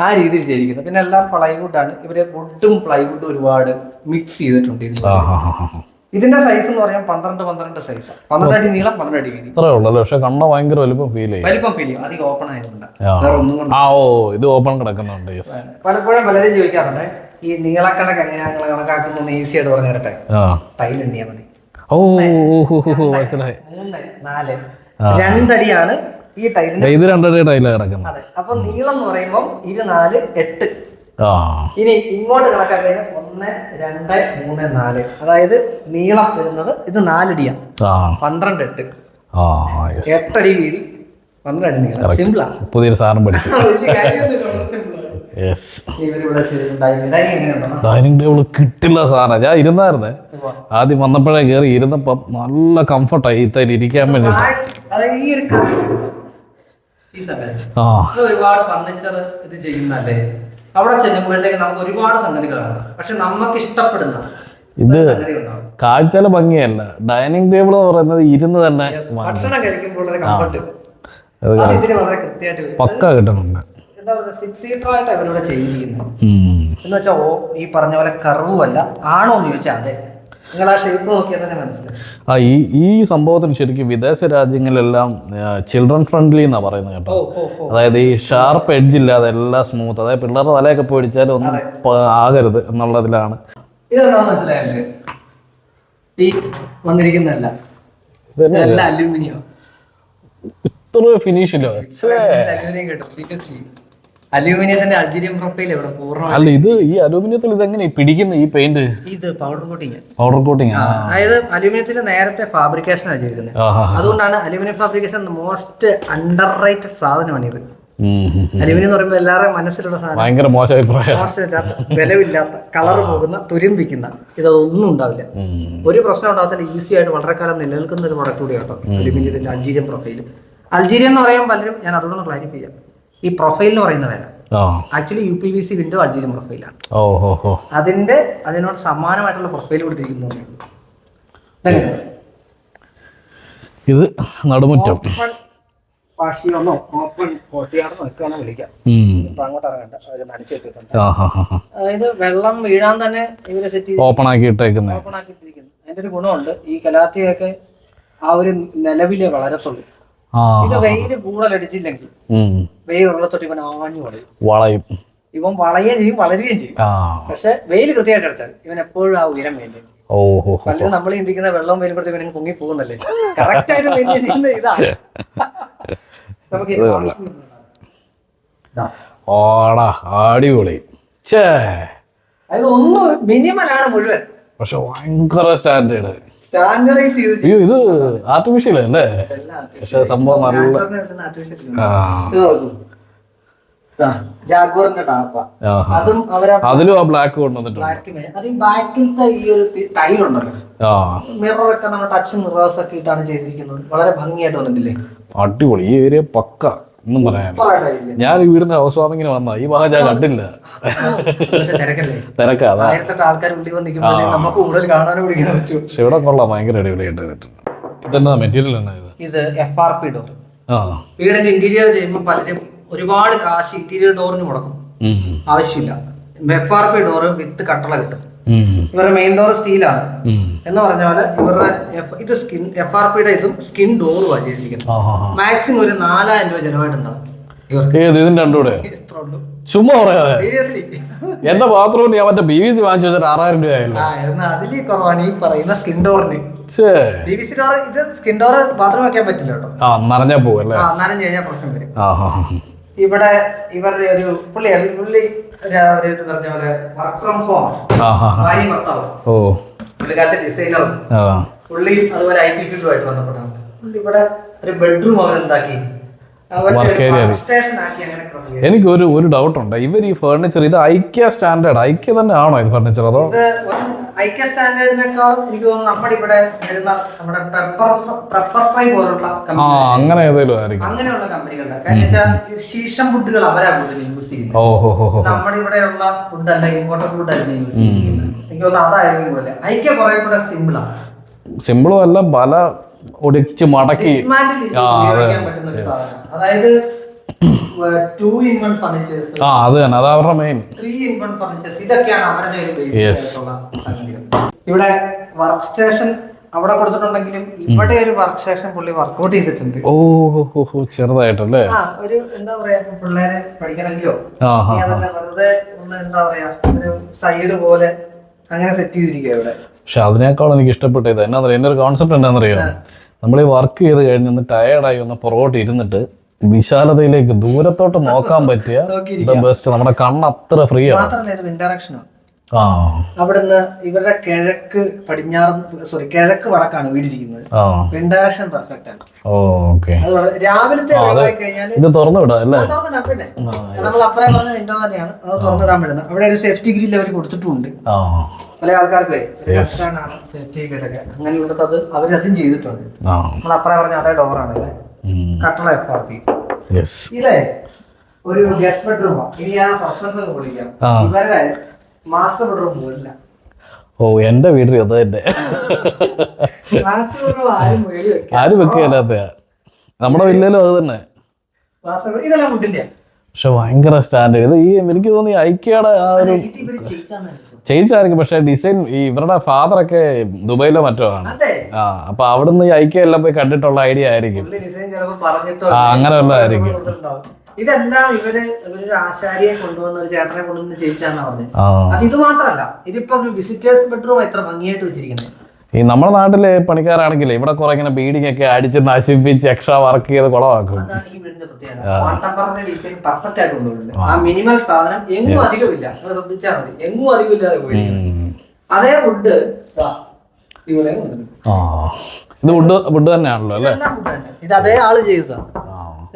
Speaker 2: ആ.
Speaker 1: രീതിയിൽ ചെയ്തിരിക്കുന്നത്. പിന്നെ എല്ലാം പ്ലൈവുഡാണ് ഇവർ വുഡും പ്ലൈവുഡും ഒരുപാട് മിക്സ് ചെയ്തിട്ടുണ്ട് ഇതിൽ. ഇതിന്റെ സൈസ് എന്ന് പറയാൻ പന്ത്രണ്ട് പന്ത്രണ്ട് സൈസ് പന്ത്രണ്ട് അടി നീളം പന്ത്രണ്ട് അടി വീതി.
Speaker 2: പക്ഷെ കണ്ട ഭയങ്കര വലുപ്പം ഫീൽ ചെയ്യും.
Speaker 1: വലിപ്പം ഫീൽ ചെയ്യും. അധികം ഓപ്പൺ ആയതുകൊണ്ട്. വേറെ ഒന്നും
Speaker 2: ആ ഓ ഇത് ഓപ്പൺ കിടക്കുന്നുണ്ട്. യെസ്
Speaker 1: പലപ്പോഴും പലരും ചോദിക്കാറുണ്ട് ഈ നീളക്കണക്ക് എങ്ങനെയാ നിങ്ങൾ കണക്കാക്കുന്ന ഈസി ആയിട്ട് പറഞ്ഞു തരട്ടെ ടൈൽ എണ്ണിയാ മതി.
Speaker 2: ഓ, മനസ്സിലായി.
Speaker 1: മൂന്ന് നാല്. രണ്ടടിയാണ് ഈ ടൈലിന്
Speaker 2: ഇത് കിടക്കുന്നത്.
Speaker 1: അതെ അപ്പൊ നീളം എന്ന് പറയുമ്പോൾ ഇത് നാല് എട്ട് ഇനി ഇങ്ങോട്ട് കണക്കാക്കി കഴിഞ്ഞാൽ ഒന്ന് രണ്ട് മൂന്ന് നാല്. അതായത് നീളം വരുന്നത് ഇത് നാലടിയാണ് പന്ത്രണ്ട് എട്ട്. എട്ടടി വീതി പന്ത്രണ്ട് നീളം. സിമ്പിളാ
Speaker 2: പുതിയൊരു സാധനം പഠിച്ചു.
Speaker 1: ഡൈനിങ്
Speaker 2: ടേബിൾ കിട്ടില്ല സാധനം ഞാൻ ഇരുന്നായിരുന്നേ. ആദ്യം വന്നപ്പോഴേ കേറി ഇരുന്നപ്പം നല്ല കംഫർട്ടായി ഈ ഇരിക്കാൻ വേണ്ടി.
Speaker 1: ഒരുപാട് ഫർണിച്ചർ ഇത് ചെയ്യുന്നല്ലേ അവിടെ ചെല്ലുമ്പോഴത്തേക്ക് നമുക്ക് ഒരുപാട് സംഗതികളാണ് പക്ഷെ നമുക്ക് ഇഷ്ടപ്പെടുന്ന
Speaker 2: ഇത് കാഴ്ചയുടെ ഭംഗിയല്ല. ഡൈനിങ് ടേബിൾ എന്ന് പറയുന്നത് ഇരുന്ന് തന്നെ
Speaker 1: ഭക്ഷണം കഴിക്കുമ്പോൾ
Speaker 2: പക്ക കിട്ടുന്നുണ്ട്.
Speaker 1: എന്ന് വെച്ചാൽ ഈ പറഞ്ഞ പോലെ കർവും അല്ല ആണോ എന്ന് ചോദിച്ചാൽ അതെ. ആ
Speaker 2: ഈ ഈ സംഭവത്തിന് ശരിക്കും വിദേശ രാജ്യങ്ങളിലെല്ലാം ചിൽഡ്രൻ ഫ്രണ്ട്ലി എന്നാ പറയുന്നത് കേട്ടോ. അതായത് ഈ ഷാർപ്പ് എഡ്ജ് ഇല്ലാതെ എല്ലാം സ്മൂത്ത് അതായത് പിള്ളേരുടെ തലയൊക്കെ പോയിടിച്ചാലും ഒന്നും ആകരുത് എന്നുള്ളതിലാണ്. ഇത്ര ഫിനിഷ് ഇല്ല?
Speaker 1: അലുമിനിയം കേട്ടോ. സീരിയസ്ലി അലുമിനിയത്തിന്റെ അൾജീരിയൻ പ്രൊഫൈൽ ഇവിടെ പൂർണ
Speaker 2: അല്ല ഇത് ഈ അലൂമിനിയത്തിൽ എങ്ങനെ പിടിക്കുന്ന ഈ പെയിന്റ്
Speaker 1: ഇത് പൗഡർ കോട്ടിങ്
Speaker 2: പൗഡർ കോട്ടിങ്
Speaker 1: അതായത് അലുമിനിയത്തിൽ നേരത്തെ ഫാബ്രിക്കേഷൻ ആണ് ചെയ്തിരുന്നത്. അതുകൊണ്ടാണ് aluminium fabrication most underrated സാധനമാണ് ഇത്. അലുമിനിയം എന്ന് പറയുമ്പോൾ എല്ലാവരുടെയും മനസ്സിലുള്ള സാധനം.
Speaker 2: ഭയങ്കര മോശം അഭിപ്രായം
Speaker 1: മോശമില്ലാത്ത വിലവില്ലാത്ത കളർ പോകുന്ന തുരുമ്പിക്കുന്ന ഇതൊന്നും ഉണ്ടാവില്ല. ഒരു പ്രശ്നം ഉണ്ടാകത്തില്ല ഈസി ആയിട്ട് വളരെ കാലം നിലനിൽക്കുന്ന ഒരു പ്രൊഡക്റ്റ് അലൂമിനിയത്തിന്റെ അലുമിനിയത്തിന്റെ അൾജീരിയൻ പ്രൊഫൈൽ അൾജീരിയ എന്ന് പറയാൻ പലരും ഞാൻ അതുകൊണ്ടൊന്ന് ക്ലാരിഫൈ ചെയ്യാം. ഈ പ്രൊഫൈൽ എന്ന് പറയുന്ന വില. Actually U P V C window Algerian പ്രൊഫൈലാണ് അതിന്റെ അതിനോട് സമാനമായിട്ടുള്ള പ്രൊഫൈൽ കൊടുത്തിരിക്കുന്നു?
Speaker 2: ഇത് നടുമുറ്റം.
Speaker 1: ഓപ്പൺ വാഷിയോന്നോ ഓപ്പൺ കോട്ടിയാണെന്നോ ഒക്കെ വിളിക്കാം. അങ്ങോട്ട് ഇറങ്ങണ്ട.
Speaker 2: അവർ
Speaker 1: അതായത് വെള്ളം വീഴാൻ തന്നെ ഇവരെ സെറ്റ് ചെയ്ത്
Speaker 2: ഓപ്പൺ ആക്കി ഇട്ടേക്കുന്നത്
Speaker 1: ഓപ്പൺ ആക്കിയിട്ടിരിക്കുന്നു. അതിന്റെ ഒരു ഗുണമുണ്ട്. ഈ കലാത്തിയൊക്കെ ആ ഒരു നിലവിലെ വളരത്തുള്ളൂ. ഇത് വെയിൽ കൂടുതലടിച്ചില്ലെങ്കിൽ വെയിൽ ഇവൻ ആഞ്ഞു വളയും
Speaker 2: വളയും.
Speaker 1: ഇവൻ വളയുകയും ചെയ്യും വളരുകയും ചെയ്യും. പക്ഷെ വെയിൽ കൃത്യമായിട്ട് അടിച്ചാൽ ഇവൻ എപ്പോഴും ആ ഉയരം
Speaker 2: വേണ്ടി
Speaker 1: പലരും നമ്മൾ ചിന്തിക്കുന്ന വെള്ളം വെയിലും കൊടുത്ത് ഇവനും പൊങ്ങി പോകുന്നല്ലേ? കറക്റ്റ് ആയിട്ട് മെയിന്റെയിൻ ചെയ്യുന്നത് ഇതാണ് നമുക്ക്.
Speaker 2: ഓടാ അടിപൊളി.
Speaker 1: ഒന്നും മിനിമൽ ആണ് മുഴുവൻ.
Speaker 2: പക്ഷെ ഭയങ്കര സ്റ്റാൻഡേർഡ്
Speaker 1: സ്റ്റാൻഡർഡൈസ് ചെയ്ത്
Speaker 2: അയ്യോ ഇത് ആർട്ടിഫിഷ്യൽ അല്ലേ? പക്ഷെ സംഭവം നല്ല
Speaker 1: ടാപ്പ. അതും
Speaker 2: അതിലും ആ ബ്ലാക്ക് കൊണ്ടുവന്നിട്ടുണ്ട്.
Speaker 1: ബ്ലാക്ക് അത് ഈ ബാക്കിലത്തെ ഈ ഒരു ടൈൽ ഉണ്ടല്ലോ.
Speaker 2: ആ.
Speaker 1: മിറർ ഒക്കെ നമ്മൾ ടച്ച് മിറേഴ്സ് ഒക്കെ ഇട്ടാണ് ചെയ്തിരിക്കുന്നത്. വളരെ ഭംഗിയായിട്ട് വന്നിട്ടില്ലേ?
Speaker 2: അടിപൊളി. ഈ ഏരിയ പക്ക. ഒന്നും പറയാൻ ഞാൻ ഈ വീടിന്റെ ഹൗസ് വാമിങ്ങിന് വന്ന. ഈ ഭാഗം ഞാൻ കണ്ടില്ല. തിരക്കാ പക്ഷെ ഇവിടെ കൊള്ളാം ഭയങ്കര അടിപൊളിയായിട്ട് ഇതെന്നാ മെറ്റീരിയൽ എന്നാ ഇത്?
Speaker 1: ഇത് എഫ് ആർ പി ഡോർ വീടിന്റെ ഇന്റീരിയർ ചെയ്യുമ്പോൾ പലരും ഒരുപാട് കാശ് ഇന്റീരിയർ ഡോറിന് മുടക്കും. ആവശ്യമില്ല. F R P door with കട്ടള കിട്ടും. ഇവരുടെ മെയിൻ ഡോർ സ്റ്റീലാണ് എന്ന് പറഞ്ഞാൽ പോലെ ഇവരുടെ ഇത് സ്കിൻ എഫ് ആർ പിയുടെ ഇതും സ്കിൻ ഡോറും ചെയ്തിരിക്കുന്നത്. മാക്സിമം ഒരു നാലായിരം രൂപ ചെലവായിട്ടുണ്ടാവും.
Speaker 2: ഇതിന്റെ രണ്ടും കൂടെ?
Speaker 1: ഉള്ളൂ.
Speaker 2: ചുമ്മാ പറയാതെ. എന്റെ ബാത്റൂമിൽ ഞാൻ മറ്റേ ബി വി സി വാങ്ങിച്ചു വെച്ചാൽ ആറായിരം രൂപയായില്ല
Speaker 1: ആ എന്നാൽ അതിൽ കുറവാണ് ഈ പറയുന്ന സ്കിൻ ഡോറിന് ബി വി സി ഡോർ ഇത് സ്കിൻ ഡോർ ബാത്റൂം വെക്കാൻ പറ്റില്ല കേട്ടോ.
Speaker 2: നനഞ്ഞാ പോകും
Speaker 1: ആ നനഞ്ഞു കഴിഞ്ഞാൽ പ്രശ്നം വരും. ഇവിടെ ഇവരുടെ ഒരു പുള്ളി പുള്ളി ഒരു പറഞ്ഞ പോലെ വർക്ക് ഫ്രം ഹോം. ഭാര്യ ഭർത്താവ്.
Speaker 2: ഓ.
Speaker 1: പുള്ളിക്കാരത്തെ ഡിസൈനറും പുള്ളിയും അതുപോലെ ഐ ടി ഫീൽഡുമായിട്ട് ബന്ധപ്പെട്ടാണ്. പുള്ളി ഇവിടെ ഒരു ബെഡ്റൂം അവർ എന്താക്കി
Speaker 2: എനിക്ക് ഒരു ഒരു ഡൗട്ട് ഉണ്ട്. ഇവർ ഈ ഫർണിച്ചർ ഇത് ഐക്യ സ്റ്റാൻഡേർഡ് ഐക്യ തന്നെ ആണോ ഇത് ഫർണിച്ചർ അതോ?
Speaker 1: ഐക്യ സ്റ്റാൻഡേർഡിനേക്കാൾ എനിക്ക് തോന്നുന്നു നമ്മുടെ ഇവിടെ വരുന്ന നമ്മുടെ പെപ്പർ ഫ്രൈ പോലുള്ള
Speaker 2: ആ അങ്ങനെ ഏതെങ്കിലും ആയിരിക്കും.
Speaker 1: അങ്ങനെയുള്ള കമ്പനികളുടെ കാരണം വെച്ചാൽ ശീഷം ഫുഡുകൾ അവരാ കൂടുതൽ യൂസ് ചെയ്യുന്നത്.
Speaker 2: ഓഹോ
Speaker 1: നമ്മുടെ ഇവിടെയുള്ള ഫുഡ് അല്ല ഇമ്പോർട്ടഡ് ഫുഡ് യൂസ് ചെയ്യുന്നത്. എനിക്ക് തോന്നുന്നു അതായിരിക്കും ഐക്യ കുറെ കൂടെ സിമ്പിളാണ്
Speaker 2: സിമ്പിളും അല്ല പല ഒടിച്ച് മടക്കി.
Speaker 1: അതായത്
Speaker 2: ആ അത് തന്നെ. അത് അവരുടെ മെയിൻ
Speaker 1: ഇതൊക്കെയാണ് അവരുടെ ഇവിടെ വർക്ക് സ്റ്റേഷൻ അവിടെ കൊടുത്തിട്ടുണ്ടെങ്കിലും ഇവിടെ ഒരു വർക്ക് സ്റ്റേഷൻ പുള്ളി വർക്ക്ഔട്ട് ചെയ്തിട്ടുണ്ട്.
Speaker 2: ഓ ചെറുതായിട്ടല്ലേ?
Speaker 1: ഒരു എന്താ പറയാ പിള്ളേരെ പഠിക്കണമെങ്കിലോ? വെറുതെ എന്താ പറയാ ഒരു സൈഡ് പോലെ അങ്ങനെ സെറ്റ് ചെയ്തിരിക്കുക ഇവിടെ.
Speaker 2: പക്ഷെ അതിനേക്കാളും എനിക്ക് ഇഷ്ടപ്പെട്ടത് എന്നാ പറയുക എന്റെ ഒരു കോൺസെപ്റ്റ് എന്താണെന്നറിയോ നമ്മൾ ഈ വർക്ക് ചെയ്ത് കഴിഞ്ഞ് ഒന്ന് ടയേർഡായി ഒന്ന് പുറകോട്ട് ഇരുന്നിട്ട് വിശാലതയിലേക്ക് ദൂരത്തോട്ട് നോക്കാൻ പറ്റിയ ബെസ്റ്റ് നമ്മുടെ കണ്ണ് അത്ര ഫ്രീ ആണ്.
Speaker 1: അവിടുന്ന് ഇവരുടെ കിഴക്ക് പടിഞ്ഞാറ് സോറി കിഴക്ക് വടക്കാണ് വീടിരിക്കുന്നത്. ഇൻഡയറക്ഷൻ പെർഫെക്റ്റ് ആണ്.
Speaker 2: ഓക്കെ.
Speaker 1: അത് വളരെ രാവിലത്തെ കഴിഞ്ഞാൽ
Speaker 2: തുറന്നു
Speaker 1: പിന്നെ. നമ്മൾ അപ്പറേ പറഞ്ഞ വിൻഡോ തന്നെയാണ്. അത് തുറന്നിടാൻ പറ്റുന്നത്. അവിടെ ഒരു സേഫ്റ്റി ഗ്രില്ല് അവർ കൊടുത്തിട്ടുണ്ട്. പല ആൾക്കാർക്ക് സേഫ്റ്റി ഗ്രില്ലൊക്കെ അങ്ങനെ ഇവിടുത്തെ അത് അവരതും ചെയ്തിട്ടുണ്ട്. നമ്മൾ അപ്പറേ പറഞ്ഞ അതേ ഡോറാണ് അല്ലേ? കട്ടള എഫ് ആർ പി ഇതേ ഒരു ഗസ്റ്റ് ബെഡ്റൂമാണ് ഇനി ഞാൻ സസ്പെൻസ് വിളിക്കാം. ഇവരുടെ മാസ്റ്റർ ബെഡ്റൂം പോലില്ല
Speaker 2: ഓ എന്റെ വീട് അത് തന്നെ.
Speaker 1: ആരും മേളിൽ വെക്കാം
Speaker 2: ആരും വെക്കുകയില്ലാത്ത നമ്മുടെ വില്ലയിലും അത് തന്നെ. പക്ഷെ ഭയങ്കര സ്റ്റാൻഡേർഡ്. ഇത് ഈ എനിക്ക് തോന്നി ഐക്യയുടെ ആ ഒരു. ചേച്ചായിരിക്കും പക്ഷെ ഡിസൈൻ ഈ ഇവരുടെ ഒക്കെ ദുബൈയിലോ മറ്റോ ആണ്. ആ അപ്പൊ അവിടുന്ന് ഈ ഐക്യ എല്ലാം പോയി കണ്ടിട്ടുള്ള ഐഡിയ ആയിരിക്കും. ആ, അങ്ങനെ വല്ലതായിരിക്കും.
Speaker 1: ഇതെല്ലാം ഇവർ ഇവരൊരു ആശാരിയെ കൊണ്ടുവന്ന ഒരു ചേട്ടനെ കൊണ്ടുവന്ന് ചെയ്യിച്ചാണ് പറഞ്ഞത്. അത് ഇത് മാത്രമല്ല ഇതിപ്പോ വിസിറ്റേഴ്സ് ബെഡ്റൂം എത്ര ഭംഗിയായിട്ട് വെച്ചിരിക്കുന്നത്
Speaker 2: ഈ നമ്മുടെ നാട്ടിലെ പണിക്കാരാണെങ്കിൽ ഇവിടെ കുറെ ഇങ്ങനെ ബീഡിങ് ഒക്കെ അടിച്ച് നശിപ്പിച്ച് എക്സ്ട്രാ വർക്ക് ചെയ്ത് കുളമാക്കും
Speaker 1: മിനിമൽ സാധനം എങ്ങും അധികമില്ല. അത് ശ്രദ്ധിച്ചാൽ മതി. എങ്ങും അധികമില്ലാതെ പോയി
Speaker 2: ഉം.
Speaker 1: അതേ വുഡ്
Speaker 2: ഇത് വുഡ് വുഡ് തന്നെയാണല്ലോ അല്ലേ.
Speaker 1: ഇത് അതേ ആൾ ചെയ്തതാണ്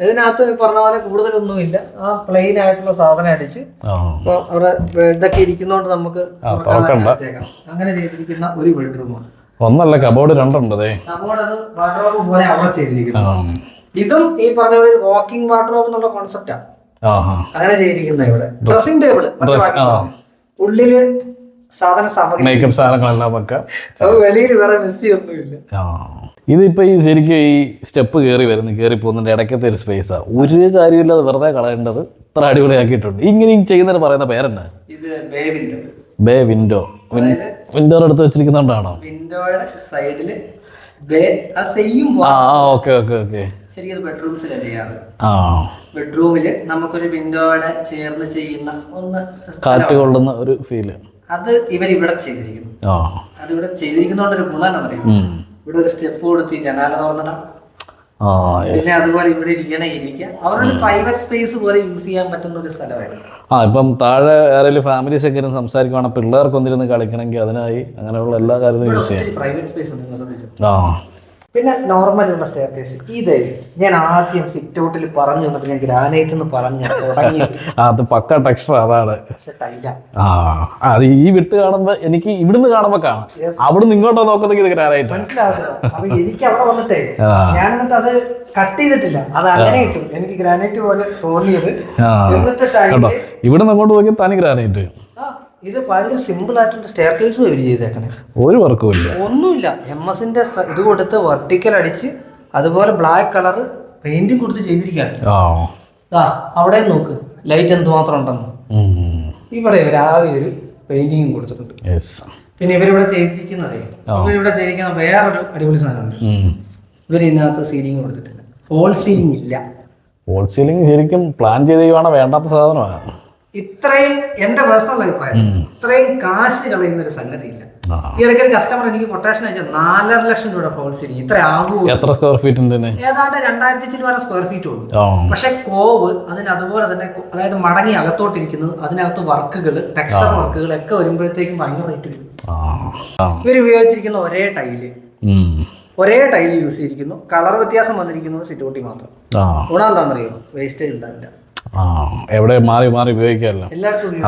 Speaker 1: ഇതിനകത്ത് പറഞ്ഞ പോലെ കൂടുതലൊന്നുമില്ല. ആ പ്ലെയിൻ ആയിട്ടുള്ള സാധനം അടിച്ച് ഇപ്പൊ അവിടെ ഇതൊക്കെ ഇരിക്കുന്നോണ്ട് നമുക്ക്. അങ്ങനെ ചെയ്തിരിക്കുന്ന ഒരു ബെഡ്റൂമാണ്
Speaker 2: ഒന്നല്ല കബോർഡ് രണ്ടുണ്ട് കബോർഡ്
Speaker 1: അത് വാർഡ്രോബ് പോലെ അവിടെ ചെയ്തിരിക്കുന്നു. ഇതും ഈ പറഞ്ഞ പോലെ വാക്കിംഗ് വാർഡ്രോബ് എന്നുള്ള കോൺസെപ്റ്റാണ്
Speaker 2: ആ.
Speaker 1: അങ്ങനെ ചെയ്തിരിക്കുന്ന ഇവിടെ. ഡ്രസ്സിംഗ് ടേബിൾ ഉള്ളിൽ സാധന സാമഗ്രി.
Speaker 2: മേക്കപ്പ് സാധനങ്ങളെല്ലാം വെക്കാം.
Speaker 1: വെളിയിൽ വേറെ ഒന്നുമില്ല.
Speaker 2: ഈ ശരിക്കും ഈ സ്റ്റെപ്പ് കയറി വരുന്നു കയറി പോകുന്നതിന്റെ ഇടയ്ക്കത്തെ ഒരു സ്പേസാ ഒരു കാര്യമില്ലാതെ വെറുതെ കളയേണ്ടത് ഇത്ര അടിപൊളിയാക്കിയിട്ടുണ്ട്. ഇങ്ങനെ ചെയ്യുന്നതിന് പറയുന്ന പേരെന്നാ
Speaker 1: ഇത്
Speaker 2: ബേ വിൻഡോ വിൻഡോ എടുത്ത് വെച്ചിരിക്കുന്നോണ്ടാണോ
Speaker 1: വിൻഡോയുടെ സൈഡിൽ ബേ അത് സെയിം
Speaker 2: ആ ഓക്കെ ഓക്കെ ഓക്കെ
Speaker 1: ശരിക്കും അത് ബെഡ്റൂംസിലാണ് ചെയ്യാറ്?
Speaker 2: ആ.
Speaker 1: ബെഡ്റൂമിൽ നമുക്കൊരു വിൻഡോയുടെ ചേർന്ന് ചെയ്യുന്ന ഒന്ന്
Speaker 2: കാറ്റ് കൊള്ളുന്ന ഒരു ഫീൽ
Speaker 1: അത് ഇവർ ഇവിടെ
Speaker 2: ചെയ്തിരിക്കുന്നു
Speaker 1: ഇവിടെ ചെയ്തിരിക്കുന്നതുകൊണ്ട് ഒരു ഗുണം
Speaker 2: ഉം.
Speaker 1: ഇവിടെ ഒരു സ്റ്റെപ്പ് കൊടുത്ത് ജനാല തുറന്നിടാം. പിന്നെ അതുപോലെ ഇവിടെ ഇരിക്കണ ഇരിക്കാം. അവരുടെ പ്രൈവറ്റ് സ്പേസ് പോലെ യൂസ് ചെയ്യാൻ പറ്റുന്ന ഒരു സ്ഥലമായിരുന്നു.
Speaker 2: ആ ഇപ്പം താഴെ ആരെങ്കിലും ഫാമിലീസ് ഒക്കെ ഇരുന്ന് സംസാരിക്കുവാണെങ്കിൽ പിള്ളേർക്ക് ഒന്നിരുന്ന് കളിക്കണമെങ്കിൽ അതിനായി അങ്ങനെയുള്ള എല്ലാ കാര്യങ്ങളും യൂസ് ചെയ്യാം.
Speaker 1: പ്രൈവറ്റ് സ്പേസ്
Speaker 2: ആ.
Speaker 1: പിന്നെ നോർമൽ ഉള്ള സ്റ്റെയർ കേസ് ഇത് ഞാൻ ആദ്യം സിറ്റ് ഔട്ടിൽ പറഞ്ഞു തന്നിട്ട് ഞാൻ ഗ്രാനൈറ്റ് എന്ന് പറഞ്ഞു തുടങ്ങി.
Speaker 2: അത് പക്ക ടെക്സ്ചർ അതാണ്. അത് ഈ വിട്ട് കാണുമ്പോ എനിക്ക് ഇവിടുന്ന് കാണുമ്പോ കാണാം. അവിടുന്ന് ഇങ്ങോട്ടോ നോക്കുന്നെങ്കിൽ ഇത് ഗ്രാനായിട്ട്
Speaker 1: മനസ്സിലാവുന്നില്ല. എനിക്ക് അവിടെ വന്നിട്ടേ ഞാൻ എന്നിട്ട് അത് കട്ട് ചെയ്തിട്ടില്ല. അത് അങ്ങനെ ഇട്ടു. എനിക്ക് ഗ്രാനൈറ്റ് പോലെ തോന്നിയത്. എന്നിട്ട്
Speaker 2: ഇവിടെ അങ്ങോട്ട് നോക്കിയാൽ തനി ഗ്രാനൈറ്റ്
Speaker 1: ഇത് ഭയങ്കര സിമ്പിൾ ആയിട്ടുള്ള സ്റ്റെയർ കേസ് ഇവർ ചെയ്തേക്കണേ.
Speaker 2: ഒരു വർക്കും ഇല്ല.
Speaker 1: ഒന്നുമില്ല. എം എസിന്റെ ഇത് കൊടുത്ത് വെർട്ടിക്കൽ അടിച്ച് അതുപോലെ ബ്ലാക്ക് കളർ പെയിന്റും കൊടുത്ത് ചെയ്തിരിക്കുകയാണ്. അവിടെ നോക്ക്. ലൈറ്റ് എന്തുമാത്രം ഉണ്ടെന്ന്. ഇവിടെ ഇവർ ആകെ ഒരു പെയിന്റിങ്ങും കൊടുത്തിട്ടുണ്ട്. പിന്നെ ഇവരിവിടെ ചെയ്തിരിക്കുന്നതേ ഇവരിവിടെ ചെയ്തിരിക്കുന്ന വേറൊരു അടിപൊളി സാധനമുണ്ട്. ഇവർ ഇതിനകത്ത് സീലിംഗ് കൊടുത്തിട്ടില്ല. ഹോൾ സീലിംഗ് ഇല്ല.
Speaker 2: ഹോൾ സീലിംഗ് ശരിക്കും പ്ലാൻ ചെയ്ത് വേണ്ടാത്ത സാധനമാണ്
Speaker 1: ഇത്രയും എന്റെ പേഴ്സണൽ അഭിപ്രായം. ഇത്രയും കാശ് കളയുന്ന ഒരു സംഗതി ഇല്ല
Speaker 2: ആ.
Speaker 1: ഈ ഇടയ്ക്ക് ഒരു കസ്റ്റമർ എനിക്ക് കൊട്ടേഷൻ അയച്ചാൽ നാലര ലക്ഷം രൂപ സീലിംഗ് ഇത്ര ആകുമോ
Speaker 2: എത്ര സ്ക്വയർ ഫീറ്റ് ഉണ്ട്?
Speaker 1: ഏതാണ്ട് രണ്ടായിരത്തി ചില്ലുവാനം സ്ക്വയർ ഫീറ്റ്
Speaker 2: ഉണ്ട്
Speaker 1: പക്ഷെ കോവ് അതിന് അതുപോലെ തന്നെ അതായത് മടങ്ങി അകത്തോട്ടിരിക്കുന്നത് അതിനകത്ത് വർക്കുകൾ ടെക്സ്ചർ വർക്കുകൾ ഒക്കെ വരുമ്പോഴത്തേക്കും ഭയങ്കര റേറ്റ് വരും. ഇവർ ഉപയോഗിച്ചിരിക്കുന്ന ഒരേ
Speaker 2: ടൈൽ
Speaker 1: ഒരേ ടൈൽ യൂസ് ചെയ്തിരിക്കുന്നു. കളർ വ്യത്യാസം വന്നിരിക്കുന്നത് സിറ്റോട്ടി മാത്രം. ഗുണം എന്താണെന്നറിയോ? വേസ്റ്റേജ് ഉണ്ടാവില്ല.
Speaker 2: ആ എവിടെ മാറി മാറി ഉപയോഗിക്കാമല്ലോ.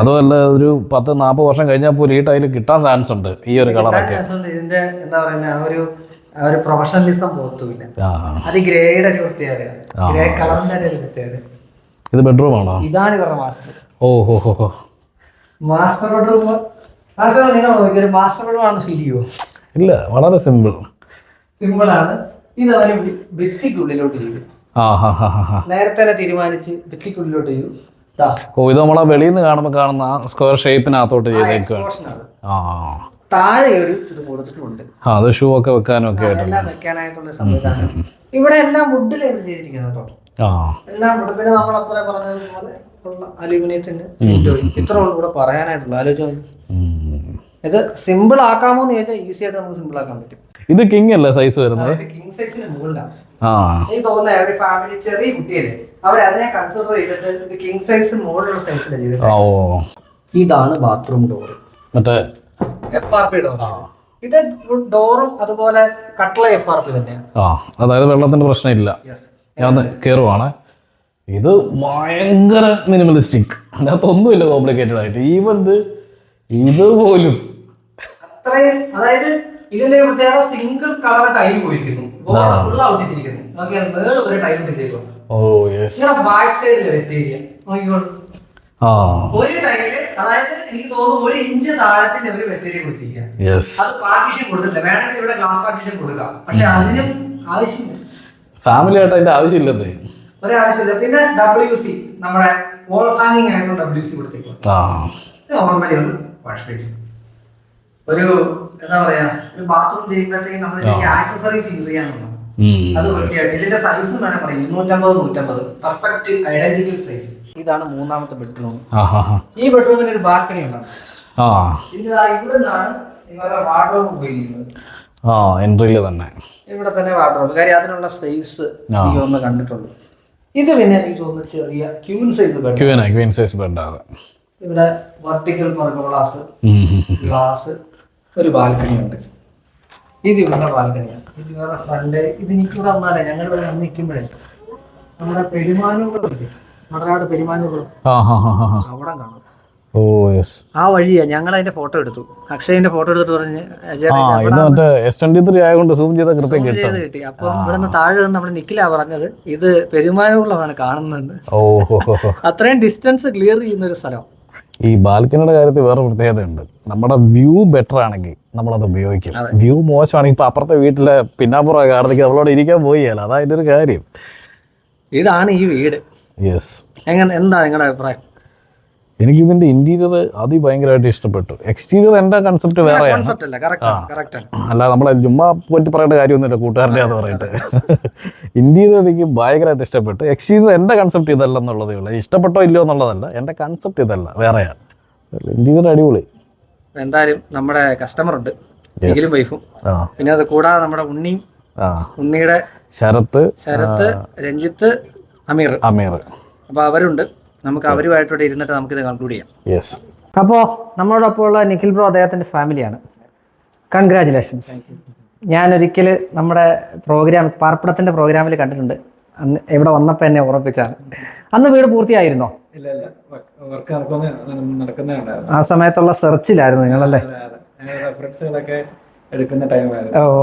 Speaker 2: അതുമല്ല ഒരു പത്ത് നാൽപ്പത് വർഷം കഴിഞ്ഞാൽ പോലും ഈ ടൈൽ കിട്ടാൻ ചാൻസ് ഉണ്ട് ഈ ഒരു കളറൊക്കെ.
Speaker 1: ഇതിന്റെ എന്താ പറയുക ഒരു ഒരു പ്രൊഫഷണലിസം പോകത്തുമില്ല.
Speaker 2: ആ.
Speaker 1: അത് ഗ്രേയുടെ ഒരു പ്രത്യേകത ഗ്രേ കളറിന്റെ ഒരു പ്രത്യേകത
Speaker 2: ഇത് ബെഡ്റൂം ആണോ?
Speaker 1: ഇതാണ് ഇവരുടെ മാസ്റ്റർ
Speaker 2: ഓ ഹോ ഹോ
Speaker 1: മാസ്റ്റർ ബെഡ്റൂം മാസ്റ്റർ നിങ്ങൾ ഒരു മാസ്റ്റർ ബെഡ്റൂം ആണ് ഫീൽ ചെയ്യുമോ
Speaker 2: ഇല്ല വളരെ സിമ്പിൾ
Speaker 1: സിമ്പിൾ ആണ്. ഇത് അവർ ഭിത്തിക്കുള്ളിലോട്ട് ചെയ്യും നേരത്തെ തന്നെ തീരുമാനിച്ച് ഭിത്തിക്കുള്ളിലോട്ട് ചെയ്തു
Speaker 2: ഓ ഇത് നമ്മളെ വെളിയിൽ നിന്ന് കാണുമ്പോൾ കാണുന്ന ആ സ്ക്വയർ ഷേപ്പിനകത്തോട്ട്
Speaker 1: ചെയ്തേക്കാണ്
Speaker 2: ആ
Speaker 1: താഴെ ഒരു ഇത് കൊടുത്തിട്ടുണ്ട്.
Speaker 2: ആ അത് ഷൂ ഒക്കെ വെക്കാനും ഒക്കെ ആയിട്ട്
Speaker 1: എല്ലാം വെക്കാനായിട്ടുള്ള സംവിധാനം. ഇവിടെ എല്ലാം വുഡിൽ ചെയ്തിരിക്കുന്നത് കേട്ടോ.
Speaker 2: ആ.
Speaker 1: എല്ലാം വുഡ് പിന്നെ നമ്മളപ്പുറം പറഞ്ഞതുപോലെ ഉള്ള അലൂമിനിയത്തിന്റെ ഇത്ര ഇവിടെ പറയാനായിട്ടുള്ള.
Speaker 2: ആലോചന.
Speaker 1: ഇത് സിമ്പിൾ ആക്കാമോ എന്ന് ചോദിച്ചാൽ ഈസി ആയിട്ട് നമുക്ക് സിമ്പിൾ ആക്കാൻ പറ്റും.
Speaker 2: ഇത് കിങ് അല്ലേ സൈസ് വരുന്നത്?
Speaker 1: കിങ് സൈസിന് മുകളിലാണ്. എനിക്ക് തോന്നുന്നത് ഒരു ഫാമിലി ചെറിയ കുട്ടിയല്ലേ. അവർ അതിനെ കൺസിഡർ ചെയ്തിട്ട് ഇത് കിങ് സൈസ് മുകളിലുള്ള സൈസിലാണ് ചെയ്തത്
Speaker 2: ഓ.
Speaker 1: ഇതാണ് ബാത്റൂം ഡോർ
Speaker 2: മറ്റേ
Speaker 1: എഫ് ആർ പി ഡോർ ഇത് ഡോറും അതുപോലെ കട്ട്ല എഫ് ആർ പി തന്നെയാണ്
Speaker 2: ആ അതായത് വെള്ളത്തിന്റെ പ്രശ്നമില്ല. ഞാൻ കയറുവാണ് ഇത് ഭയങ്കര മിനിമലിസ്റ്റിക് അതിനകത്ത് ഒന്നുമില്ല കോംപ്ലിക്കേറ്റഡ് ആയിട്ട്. ഈവൻ ഇത് ഇത് പോലും.
Speaker 1: അത്രയും അതായത് ഇതിന്റെ പ്രത്യേക പ്രത്യേകത സിംഗിൾ കളർ ടൈൽ പോയിരിക്കുന്നു ഒരു
Speaker 2: ഓ യെസ്
Speaker 1: ബാക്ക് സൈഡിൽ എത്തിയിരിക്കുക നോക്കിക്കോളൂ. ഒരു ടൈൽ അതായത് എനിക്ക് തോന്നുന്നു ഒരു ഇഞ്ച് താഴത്തിൽ ഇവർ മെറ്റീരിയൽ കൊടുത്തിരിക്കുക അത് പാർട്ടീഷൻ കൊടുത്തില്ല വേണമെങ്കിൽ ഇവിടെ ഗ്ലാസ് പാർട്ടീഷൻ കൊടുക്കാം. പക്ഷെ അതിനും ആവശ്യമില്ല.
Speaker 2: ഫാമിലി ആയിട്ട് അതിന്റെ ആവശ്യമില്ലെന്നേ.
Speaker 1: ഒരാവശ്യമില്ല. പിന്നെ ഡബ്ല്യു സി നമ്മുടെ വോൾ ഹാങ്ങിങ് ആയിട്ടുള്ള ഡബ്ല്യു സി കൊടുത്തേക്കും നോർമലി ഉണ്ട് വാഷ് ബേസ് ഒരു എന്താ പറയാ ഒരു ബാത്റൂം ചെയ്യുമ്പോഴത്തേക്കും നമ്മൾ ആക്സസറീസ് യൂസ് ചെയ്യാനുണ്ടോ. അത് വൃത്തിയായിട്ട്. ഇതിന്റെ സൈസും വേണം പറയാം ഇരുന്നൂറ്റമ്പത് നൂറ്റമ്പത്. പെർഫെക്റ്റ് ഐഡന്റിക്കൽ സൈസ് ഇതാണ് മൂന്നാമത്തെ ബെഡ്റൂം ഈ ബെഡ്റൂമിന് ഒരു ബാൽക്കണി ഉണ്ടാവും ഇവിടെ നിന്നാണ് ഇവരുടെ വാർഡ്രോബ് ഉപയോഗിക്കുന്നത്.
Speaker 2: ആ എൻട്രിയിൽ തന്നെ.
Speaker 1: ഇവിടെ തന്നെ വാർഡ്രോബ് കാര്യം അതിനുള്ള സ്പേസ്. എനിക്ക് ഒന്ന് കണ്ടിട്ടുള്ളൂ. ഇത് പിന്നെ എനിക്ക് തോന്നുന്നു ചെറിയ queen size bed
Speaker 2: queen size bed
Speaker 1: ഇവിടെ വെർട്ടിക്കൽ ഗ്ലാസ് ഗ്ലാസ് ഒരു ബാൽക്കണി ഉണ്ട് ഇത് ഇവരുടെ ബാൽക്കണിയാണ്. ഇത് ഇവരുടെ ഫ്രണ്ട് ഇത് എനിക്ക് തന്നാലേ ഞങ്ങൾ ഇവിടെ വന്ന് നിൽക്കുമ്പോഴേ നമ്മുടെ പെരുമാനുകളും മടനാട് പെരുമാനുകളും. അവിടെ കാണാം.
Speaker 2: ഓ യെസ്
Speaker 1: ആ വഴിയാ. ഞങ്ങൾ അതിന്റെ ഫോട്ടോ എടുത്തു. അക്ഷയന്റെ ഫോട്ടോ എടുത്തിട്ട് പറഞ്ഞ്
Speaker 2: കിട്ടി.
Speaker 1: അപ്പൊ ഇവിടെ നിന്ന് താഴെ നിന്ന് നമ്മൾ നിക്കിലാ പറഞ്ഞത്. ഇത് പെരുമാനുകളാണ് കാണുന്നത് അത്രയും ഡിസ്റ്റൻസ് ക്ലിയർ ചെയ്യുന്ന ഒരു സ്ഥലം.
Speaker 2: ഈ ബാൽക്കണിയുടെ കാര്യത്തിൽ വേറെ പ്രത്യേകതയുണ്ട്. നമ്മുടെ വ്യൂ ബെറ്റർ ആണെങ്കിൽ നമ്മളത് ഉപയോഗിക്കും. വ്യൂ മോശമാണെങ്കിൽ ഇപ്പൊ അപ്പുറത്തെ വീട്ടിലെ പിന്നാപ്പുറ കാണുന്നെങ്കിൽ നമ്മളോട് ഇരിക്കാൻ പോയില്ല അതാ അതിന്റെ ഒരു കാര്യം.
Speaker 1: ഇതാണ് ഈ വീട്.
Speaker 2: യെസ്
Speaker 1: എങ്ങനെ എന്താ നിങ്ങളുടെ അഭിപ്രായം?
Speaker 2: എനിക്ക് ഇതിന്റെ ഇന്റീരിയർ അതിഭയങ്കരമായിട്ട് ഇഷ്ടപ്പെട്ടു. എക്സ്റ്റീരിയർ എന്റെ കൺസെപ്റ്റ്
Speaker 1: വേറെ അല്ല.
Speaker 2: നമ്മളെ ചുമ്മാ പറ്റി പറയേണ്ട കാര്യമൊന്നുമില്ല കൂട്ടുകാരുടെ എന്ന് പറയട്ടെ. ഇന്റീരിയർ എനിക്ക് ഭയങ്കരമായിട്ട് ഇഷ്ടപ്പെട്ടു. എക്സ്റ്റീരിയർ എന്റെ കൺസെപ്റ്റ് ഇതല്ല എന്നുള്ളതേ ഉള്ളൂ. ഇഷ്ടപ്പെട്ടോ ഇല്ലയോ എന്നുള്ളതല്ല എന്റെ കൺസെപ്റ്റ് ഇതല്ല വേറെയാണ്. ഇന്റീരിയർ അടിപൊളി.
Speaker 1: എന്തായാലും നമ്മുടെ കസ്റ്റമർ ഉണ്ട്. വൈഫും പിന്നെ അത് കൂടാതെ നമ്മുടെ ഉണ്ണി ഉണ്ണിയുടെ
Speaker 2: ശരത്ത്
Speaker 1: ശരത്ത് രഞ്ജിത്ത് അമീർ.
Speaker 2: അമീർ.
Speaker 1: അപ്പൊ അവരുണ്ട്. നമുക്ക് അവരുമായിട്ടോടെ ഇരുന്നിട്ട് നമുക്കിത് കൺക്ലൂഡ് ചെയ്യാം.
Speaker 2: യെസ്
Speaker 1: അപ്പോൾ നമ്മളോടൊപ്പം ഉള്ള നിഖിൽ ബ്രോ അദ്ദേഹത്തിന്റെ ഫാമിലിയാണ്. കൺഗ്രാറ്റുലേഷൻസ് ഞാനൊരിക്കൽ നമ്മുടെ പ്രോഗ്രാം പാർപ്പിടത്തിന്റെ പ്രോഗ്രാമിൽ കണ്ടിട്ടുണ്ട്. അന്ന് ഇവിടെ വന്നപ്പോൾ എന്നെ ഉറപ്പിച്ചാണ്. അന്ന് വീട് പൂർത്തിയായിരുന്നോ?
Speaker 3: ഇല്ല ഇല്ല. വർക്ക് നടക്കുന്ന നടക്കുന്നുണ്ടായിരുന്നു
Speaker 1: ആ സമയത്തുള്ള സെർച്ചിലായിരുന്നു നിങ്ങളല്ലേ?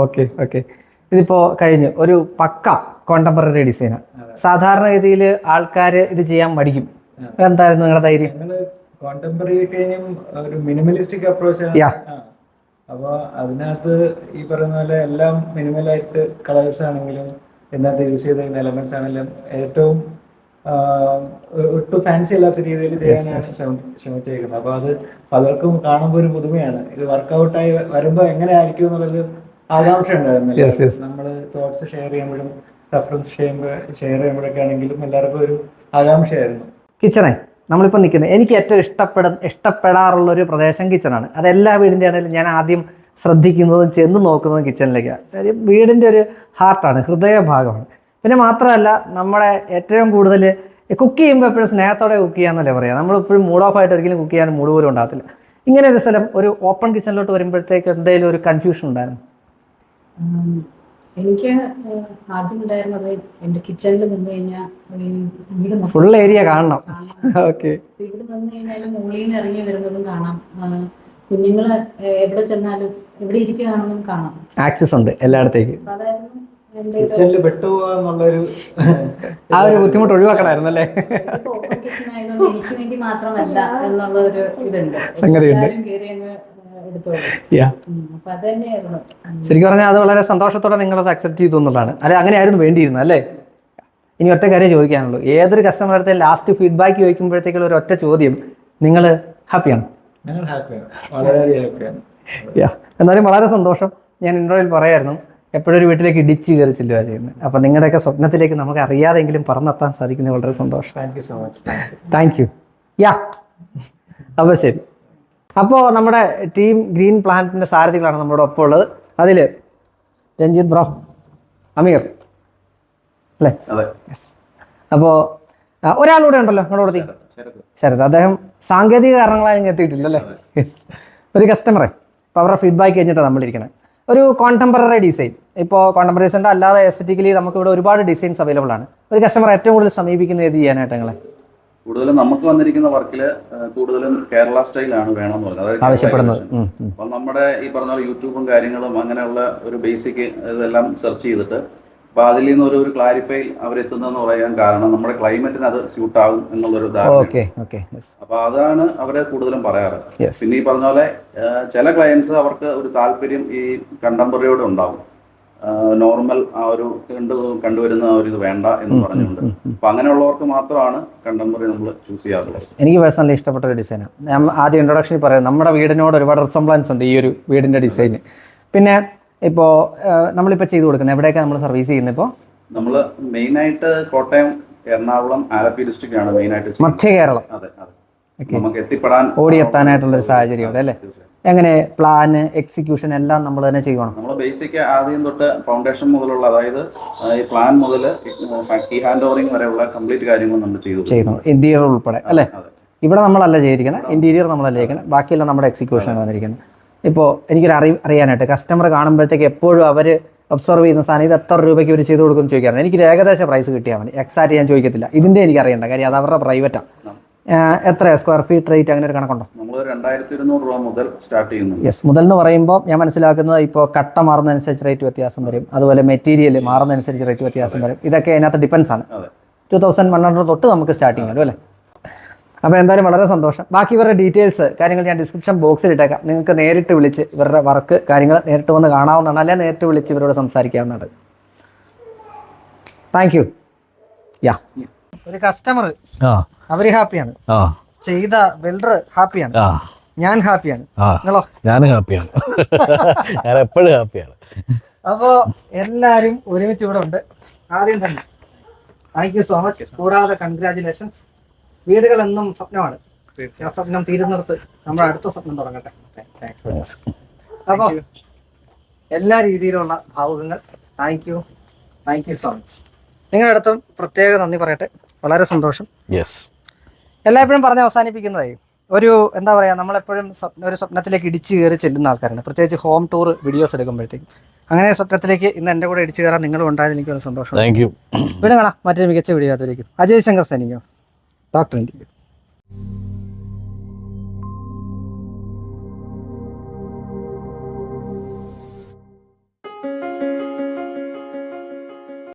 Speaker 1: ഓക്കെ ഓക്കെ ഇതിപ്പോ കഴിഞ്ഞു. ഒരു പക്ക കോണ്ടംപററി ഡിസൈനാണ് സാധാരണഗതിയിൽ ആൾക്കാര് ഇത് ചെയ്യാൻ മടിക്കും. എന്തായിരുന്നു നിങ്ങളുടെ ധൈര്യം?
Speaker 3: കോണ്ടംപററി കഴിഞ്ഞും ഒരു മിനിമലിസ്റ്റിക് അപ്രോച്ച് അപ്പൊ അതിനകത്ത് ഈ പറയുന്ന പോലെ എല്ലാം മിനിമലായിട്ട് കളേഴ്സ് ആണെങ്കിലും ഇതിനകത്ത് യൂസ് ചെയ്തിരുന്ന എലമെന്റ്സ് ആണെങ്കിലും ഏറ്റവും ഒട്ടും ഫാൻസി അല്ലാത്ത രീതിയിൽ ചെയ്യാനാണ് ശ്രമ- ശ്രമിച്ചേക്കുന്നത്. അപ്പൊ അത് പലർക്കും കാണുമ്പോൾ ഒരു പുതുമയാണ്. ഇത് വർക്കൗട്ടായി വരുമ്പോൾ എങ്ങനെ ആയിരിക്കും എന്നുള്ളൊരു ആകാംക്ഷ ഉണ്ടായിരുന്നില്ല. നമ്മൾ തോട്ട്സ് ഷെയർ ചെയ്യുമ്പോഴും റെഫറൻസ് ചെയ്യുമ്പോൾ ഷെയർ ചെയ്യുമ്പോഴൊക്കെ ആണെങ്കിലും എല്ലാവർക്കും ഒരു ആകാംക്ഷയായിരുന്നു.
Speaker 1: കിച്ചണേ നമ്മളിപ്പോൾ നിൽക്കുന്നത് എനിക്ക് ഏറ്റവും ഇഷ്ടപ്പെട ഇഷ്ടപ്പെടാറുള്ള ഒരു പ്രദേശം കിച്ചണാണ് അത് എല്ലാ വീടിന്റെ ആണെങ്കിലും ഞാൻ ആദ്യം ശ്രദ്ധിക്കുന്നതും ചെന്ന് നോക്കുന്നതും കിച്ചണിലേക്കാണ് ഒരു വീടിന്റെ ഒരു ഹാർട്ടാണ് ഹൃദയഭാഗമാണ്. പിന്നെ മാത്രമല്ല നമ്മളെ ഏറ്റവും കൂടുതൽ കുക്ക് ചെയ്യുമ്പോൾ എപ്പോഴും സ്നേഹത്തോടെ കുക്ക് ചെയ്യാന്നല്ലേ പറയാം. നമ്മളിപ്പോഴും മൂഡ് ഓഫ് ആയിട്ട് ഒരിക്കലും കുക്ക് ചെയ്യാൻ മൂഡ് പോലും ഉണ്ടാകത്തില്ല. ഇങ്ങനെ ഒരു സ്ഥലം ഒരു ഓപ്പൺ കിച്ചണിലോട്ട് വരുമ്പോഴത്തേക്ക് എന്തെങ്കിലും ഒരു കൺഫ്യൂഷൻ ഉണ്ടായിരുന്നു?
Speaker 4: എനിക്ക് ആദ്യം ഉണ്ടായിരുന്നത് എന്റെ കിച്ചണിൽ നിന്ന് കഴിഞ്ഞാൽ വീട്
Speaker 1: ഫുൾ ഏരിയ കാണണം.
Speaker 4: വീട്
Speaker 1: ഓക്കെ
Speaker 4: അപ്പൊ ഇവിടെ നിന്ന് കഴിഞ്ഞാൽ മുകളിൽ നിന്ന് ഇറങ്ങി വരുന്നതും കാണാം. കുഞ്ഞുങ്ങൾ എവിടെ ചെന്നാലും എവിടെ ഇരിക്കുകയാണെന്നും കാണാം.
Speaker 1: ആക്സസ് ഉണ്ട് എല്ലായിടത്തേക്കും.
Speaker 4: അതായിരുന്നു
Speaker 1: ആ ഒരു ബുദ്ധിമുട്ട് ഒഴിവാക്കണമായിരുന്നു അല്ലേ
Speaker 4: എനിക്ക് വേണ്ടി മാത്രമല്ല എന്നുള്ള ഒരു ഇതുണ്ട്.
Speaker 1: സംഗതിയുണ്ട്. ശരിക്കും പറഞ്ഞാൽ അത് വളരെ സന്തോഷത്തോടെ നിങ്ങളത് അക്സെപ്റ്റ് ചെയ്തു എന്നുള്ളതാണ്. അല്ലെ അങ്ങനെയായിരുന്നു വേണ്ടിയിരുന്നത് അല്ലേ? ഇനി ഒറ്റ കാര്യം ചോദിക്കാനുള്ളൂ. ഏതൊരു കസ്റ്റമർ അടുത്ത് ലാസ്റ്റ് ഫീഡ്ബാക്ക് ചോദിക്കുമ്പോഴത്തേക്കുള്ള ഒരു ഒറ്റ ചോദ്യം നിങ്ങൾ ഹാപ്പിയാണ് എന്നാലും വളരെ സന്തോഷം. ഞാൻ ഇൻട്രോയിൽ പറയായിരുന്നു എപ്പോഴും ഒരു വീട്ടിലേക്ക് ഇടിച്ച് കയറി ചെല്ലുക ചെയ്യുന്നത്? അപ്പം നിങ്ങളുടെയൊക്കെ സ്വപ്നത്തിലേക്ക് നമുക്ക് അറിയാതെങ്കിലും പറന്നെത്താൻ സാധിക്കുന്നത് വളരെ സന്തോഷം.
Speaker 3: Thank you so much thank you
Speaker 1: thank you yeah അപ്പോൾ ശരി. അപ്പോൾ നമ്മുടെ ടീം ഗ്രീൻ പ്ലാനറ്റിന്റെ സാരഥികളാണ് നമ്മുടെ ഒപ്പം ഉള്ളത്. അതിൽ രഞ്ജിത്ത് ബ്രോ അമീർ അല്ലേ? അപ്പോൾ ഒരാളൂടെ ഉണ്ടല്ലോ നമ്മുടെ കൂടെ ശരത്. അദ്ദേഹം സാങ്കേതിക കാരണങ്ങളായി എത്തിയിട്ടില്ല അല്ലേ? ഒരു കസ്റ്റമറെ അപ്പോൾ അവരുടെ ഫീഡ്ബാക്ക് കഴിഞ്ഞിട്ടാണ് നമ്മളിരിക്കുന്നത് ഒരു കോണ്ടംപററി ഡിസൈൻ ഇപ്പോൾ കോണ്ടംപററി ഡിസൈന്റെ അല്ലാതെ എസ്തറ്റിക്കലി നമുക്ക് ഇവിടെ ഒരുപാട് ഡിസൈൻസ് അവൈലബിൾ ആണ്. ഒരു കസ്റ്റമർ ഏറ്റവും കൂടുതൽ സമീപിക്കുന്നത് ഏത് ചെയ്യാനായിട്ട് നിങ്ങളെ?
Speaker 5: കൂടുതലും നമുക്ക് വന്നിരിക്കുന്ന വർക്കിൽ കൂടുതലും കേരള സ്റ്റൈലാണ് വേണമെന്ന് പറയുന്നത് അതായത്
Speaker 1: ആവശ്യപ്പെടുന്നത്.
Speaker 5: അപ്പം നമ്മുടെ ഈ പറഞ്ഞ പോലെ യൂട്യൂബും കാര്യങ്ങളും അങ്ങനെയുള്ള ഒരു ബേസിക് ഇതെല്ലാം സെർച്ച് ചെയ്തിട്ട് അപ്പൊ അതിൽ നിന്ന് ഒരു ഒരു ക്ലാരിഫൈ അവരെത്തുന്നതെന്ന് പറയാൻ കാരണം നമ്മുടെ ക്ലൈമറ്റിന് അത് സ്യൂട്ട് ആകും എന്നുള്ളൊരു ധാരണ അപ്പൊ അതാണ് അവരെ കൂടുതലും പറയാറ്. പിന്നെ ഈ പറഞ്ഞ പോലെ ചില ക്ലയൻസ് അവർക്ക് ഒരു താല്പര്യം ഈ കണ്ടംപററിയോട് ഉണ്ടാവും. നോർമൽ ആ ഒരു കണ്ടു കണ്ടുവരുന്ന ആ ഒരു ഇത് വേണ്ട എന്ന് പറഞ്ഞുകൊണ്ട്. അപ്പൊ അങ്ങനെയുള്ളവർക്ക് മാത്രമാണ് കണ്ടംപററി നമ്മൾ ചൂസ് ചെയ്യാറുള്ളത്.
Speaker 1: എനിക്ക് പേഴ്സണലി ഇഷ്ടപ്പെട്ട ഒരു ഡിസൈനാണ് ഞാൻ ആദ്യം ഇൻട്രൊഡക്ഷനിൽ പറയാം നമ്മുടെ വീടിനോട് ഒരുപാട് റിസംബ്ലൻസ് ഉണ്ട് ഈ ഒരു വീടിന്റെ ഡിസൈന് പിന്നെ ഇപ്പോൾ നമ്മളിപ്പോൾ ചെയ്തു കൊടുക്കുന്നത് എവിടെയൊക്കെ നമ്മൾ സർവീസ് ചെയ്യുന്നത് ഇപ്പോൾ
Speaker 5: നമ്മൾ മെയിനായിട്ട് കോട്ടയം എറണാകുളം ആലപ്പി ഡിസ്ട്രിക്റ്റ് ആണ് മെയിനായിട്ട്.
Speaker 1: മധ്യ കേരളം.
Speaker 5: അതെ അതെ. നമുക്ക് എത്തിപ്പെടാൻ
Speaker 1: ഓടിയെത്താനായിട്ടുള്ളൊരു സാഹചര്യമുണ്ട് അല്ലേ? എങ്ങനെ പ്ലാന് എക്സിക്യൂഷൻ എല്ലാം നമ്മൾ തന്നെ ചെയ്യണം.
Speaker 5: നമ്മൾ ബേസിക് ആദ്യം തൊട്ട് ഫൗണ്ടേഷൻ മുതലുള്ള അതായത് ഈ പ്ലാൻ മുതൽ ഈ ഹാൻഡ് ഓവറിംഗ് വരെയുള്ള കംപ്ലീറ്റ് കാര്യങ്ങൾ നമ്മൾ ചെയ്തു.
Speaker 1: ചെയ്യുന്നു ഇന്റീരിയർ ഉൾപ്പെടെ അല്ലേ? ഇവിടെ നമ്മളല്ല ചെയ്തിരിക്കണം ഇന്റീരിയർ നമ്മളല്ല ചെയ്യിക്കണം ബാക്കിയെല്ലാം നമ്മുടെ എക്സിക്യൂഷൻ വന്നിരിക്കുന്നത്. ഇപ്പോൾ എനിക്കൊരു അറി അറിയാനായിട്ട് കസ്റ്റമർ കാണുമ്പോഴത്തേക്ക് എപ്പോഴും അവർ ഒബ്സർവ് ചെയ്യുന്ന സാധനം ഇത് എത്ര രൂപയ്ക്ക് ഇവർ ചെയ്ത് കൊടുക്കുമെന്ന് ചോദിക്കാറുണ്ട്. എനിക്ക് ഏകദേശം പ്രൈസ് കിട്ടിയാൽ മതി. എക്സാക്റ്റ് ഞാൻ ചോദിക്കത്തില്ല. ഇതിന്റെ എനിക്ക് അറിയണ്ട കാര്യം അത് അവരുടെ പ്രൈവറ്റാണ് എത്ര സ്ക്വയർ ഫീറ്റ് റേറ്റ് അങ്ങനെ ഒരു കണക്കുണ്ടോ?
Speaker 5: നമ്മൾ രണ്ടായിരത്തി ഇരുന്നൂറ് രൂപ മുതൽ സ്റ്റാർട്ട് ചെയ്യുന്നു
Speaker 1: യെസ് മുതൽ എന്ന് പറയുമ്പോൾ ഞാൻ മനസ്സിലാക്കുന്നത് ഇപ്പോൾ കട്ട മാറുന്നതനുസരിച്ച് റേറ്റ് വ്യത്യാസം വരും. അതുപോലെ മെറ്റീരിയൽ മാറുന്നതനുസരിച്ച് റേറ്റ് വ്യത്യാസം വരും. ഇതൊക്കെ അതിനകത്ത് ഡിപ്പെൻസ് ആണ്. ടു തൗസൻഡ് വൺ ഹൺഡ്രഡ് തൊട്ട് നമുക്ക് സ്റ്റാർട്ടിങ് വരും അല്ലേ? അപ്പോൾ എന്തായാലും വളരെ സന്തോഷം. ബാക്കി ഇവരുടെ ഡീറ്റെയിൽസ് കാര്യങ്ങൾ ഞാൻ ഡിസ്ക്രിപ്ഷൻ ബോക്സിൽ ഇട്ടേക്കാം. നിങ്ങൾക്ക് നേരിട്ട് വിളിച്ച് ഇവരുടെ വർക്ക് കാര്യങ്ങൾ നേരിട്ട് വന്ന് കാണാവുന്നതാണ്. അല്ലെങ്കിൽ നേരിട്ട് വിളിച്ച് ഇവരോട് സംസാരിക്കാവുന്നതാണ്. താങ്ക് യു യാ ഒരു കസ്റ്റമർ അവർ ഹാപ്പിയാണ്
Speaker 2: ആ.
Speaker 1: ചെയ്ത വെൽഡർ ഹാപ്പിയാണ്
Speaker 2: ആ.
Speaker 1: ഞാൻ ഹാപ്പിയാണ് നിങ്ങളോ?
Speaker 2: ഞാൻ ഹാപ്പിയാണ് ഞാൻ എപ്പോഴും ഹാപ്പിയാണ്
Speaker 1: അപ്പോൾ എല്ലാരും ഒരുമിച്ച് ഇവിടെ ഉണ്ട്. ആദ്യം തന്നെ താങ്ക് യു സോ മച്ച് കൂടാതെ കൺഗ്രാചുലേഷൻസ് വീടുകൾ എന്നും സ്വപ്നമാണ് ആ സ്വപ്നം തീരുന്നിടത്ത് നമ്മുടെ അടുത്ത സ്വപ്നം തുടങ്ങട്ടെ. അപ്പോൾ എല്ലാ രീതിയിലുള്ള ഭാവുകങ്ങൾ. Thank you thank you so much നിങ്ങളുടെ അടുത്തും പ്രത്യേക നന്ദി പറയട്ടെ. വളരെ സന്തോഷം.
Speaker 2: യെസ്
Speaker 1: എല്ലായ്പ്പോഴും പറഞ്ഞ് അവസാനിപ്പിക്കുന്നതായി. ഒരു എന്താ പറയുക നമ്മളെപ്പോഴും സ്വപ്ന ഒരു സ്വപ്നത്തിലേക്ക് ഇടിച്ചു കയറി ചെല്ലുന്ന ആൾക്കാരാണ്. പ്രത്യേകിച്ച് ഹോം ടൂർ വീഡിയോസ് എടുക്കുമ്പോഴത്തേക്കും. അങ്ങനെ സ്വപ്നത്തിലേക്ക് ഇന്ന് എന്റെ കൂടെ ഇടിച്ചു കയറാൻ നിങ്ങളും ഉണ്ടായത് എനിക്ക് വളരെ സന്തോഷം
Speaker 2: താങ്ക് യു
Speaker 1: വീണ്ടും കാണാം മറ്റൊരു മികച്ച വീഡിയോ അതിലേക്ക്. അജയ് ശങ്കർ സൈനിക്കോ ഡോക്ടർ ഇന്ത്യ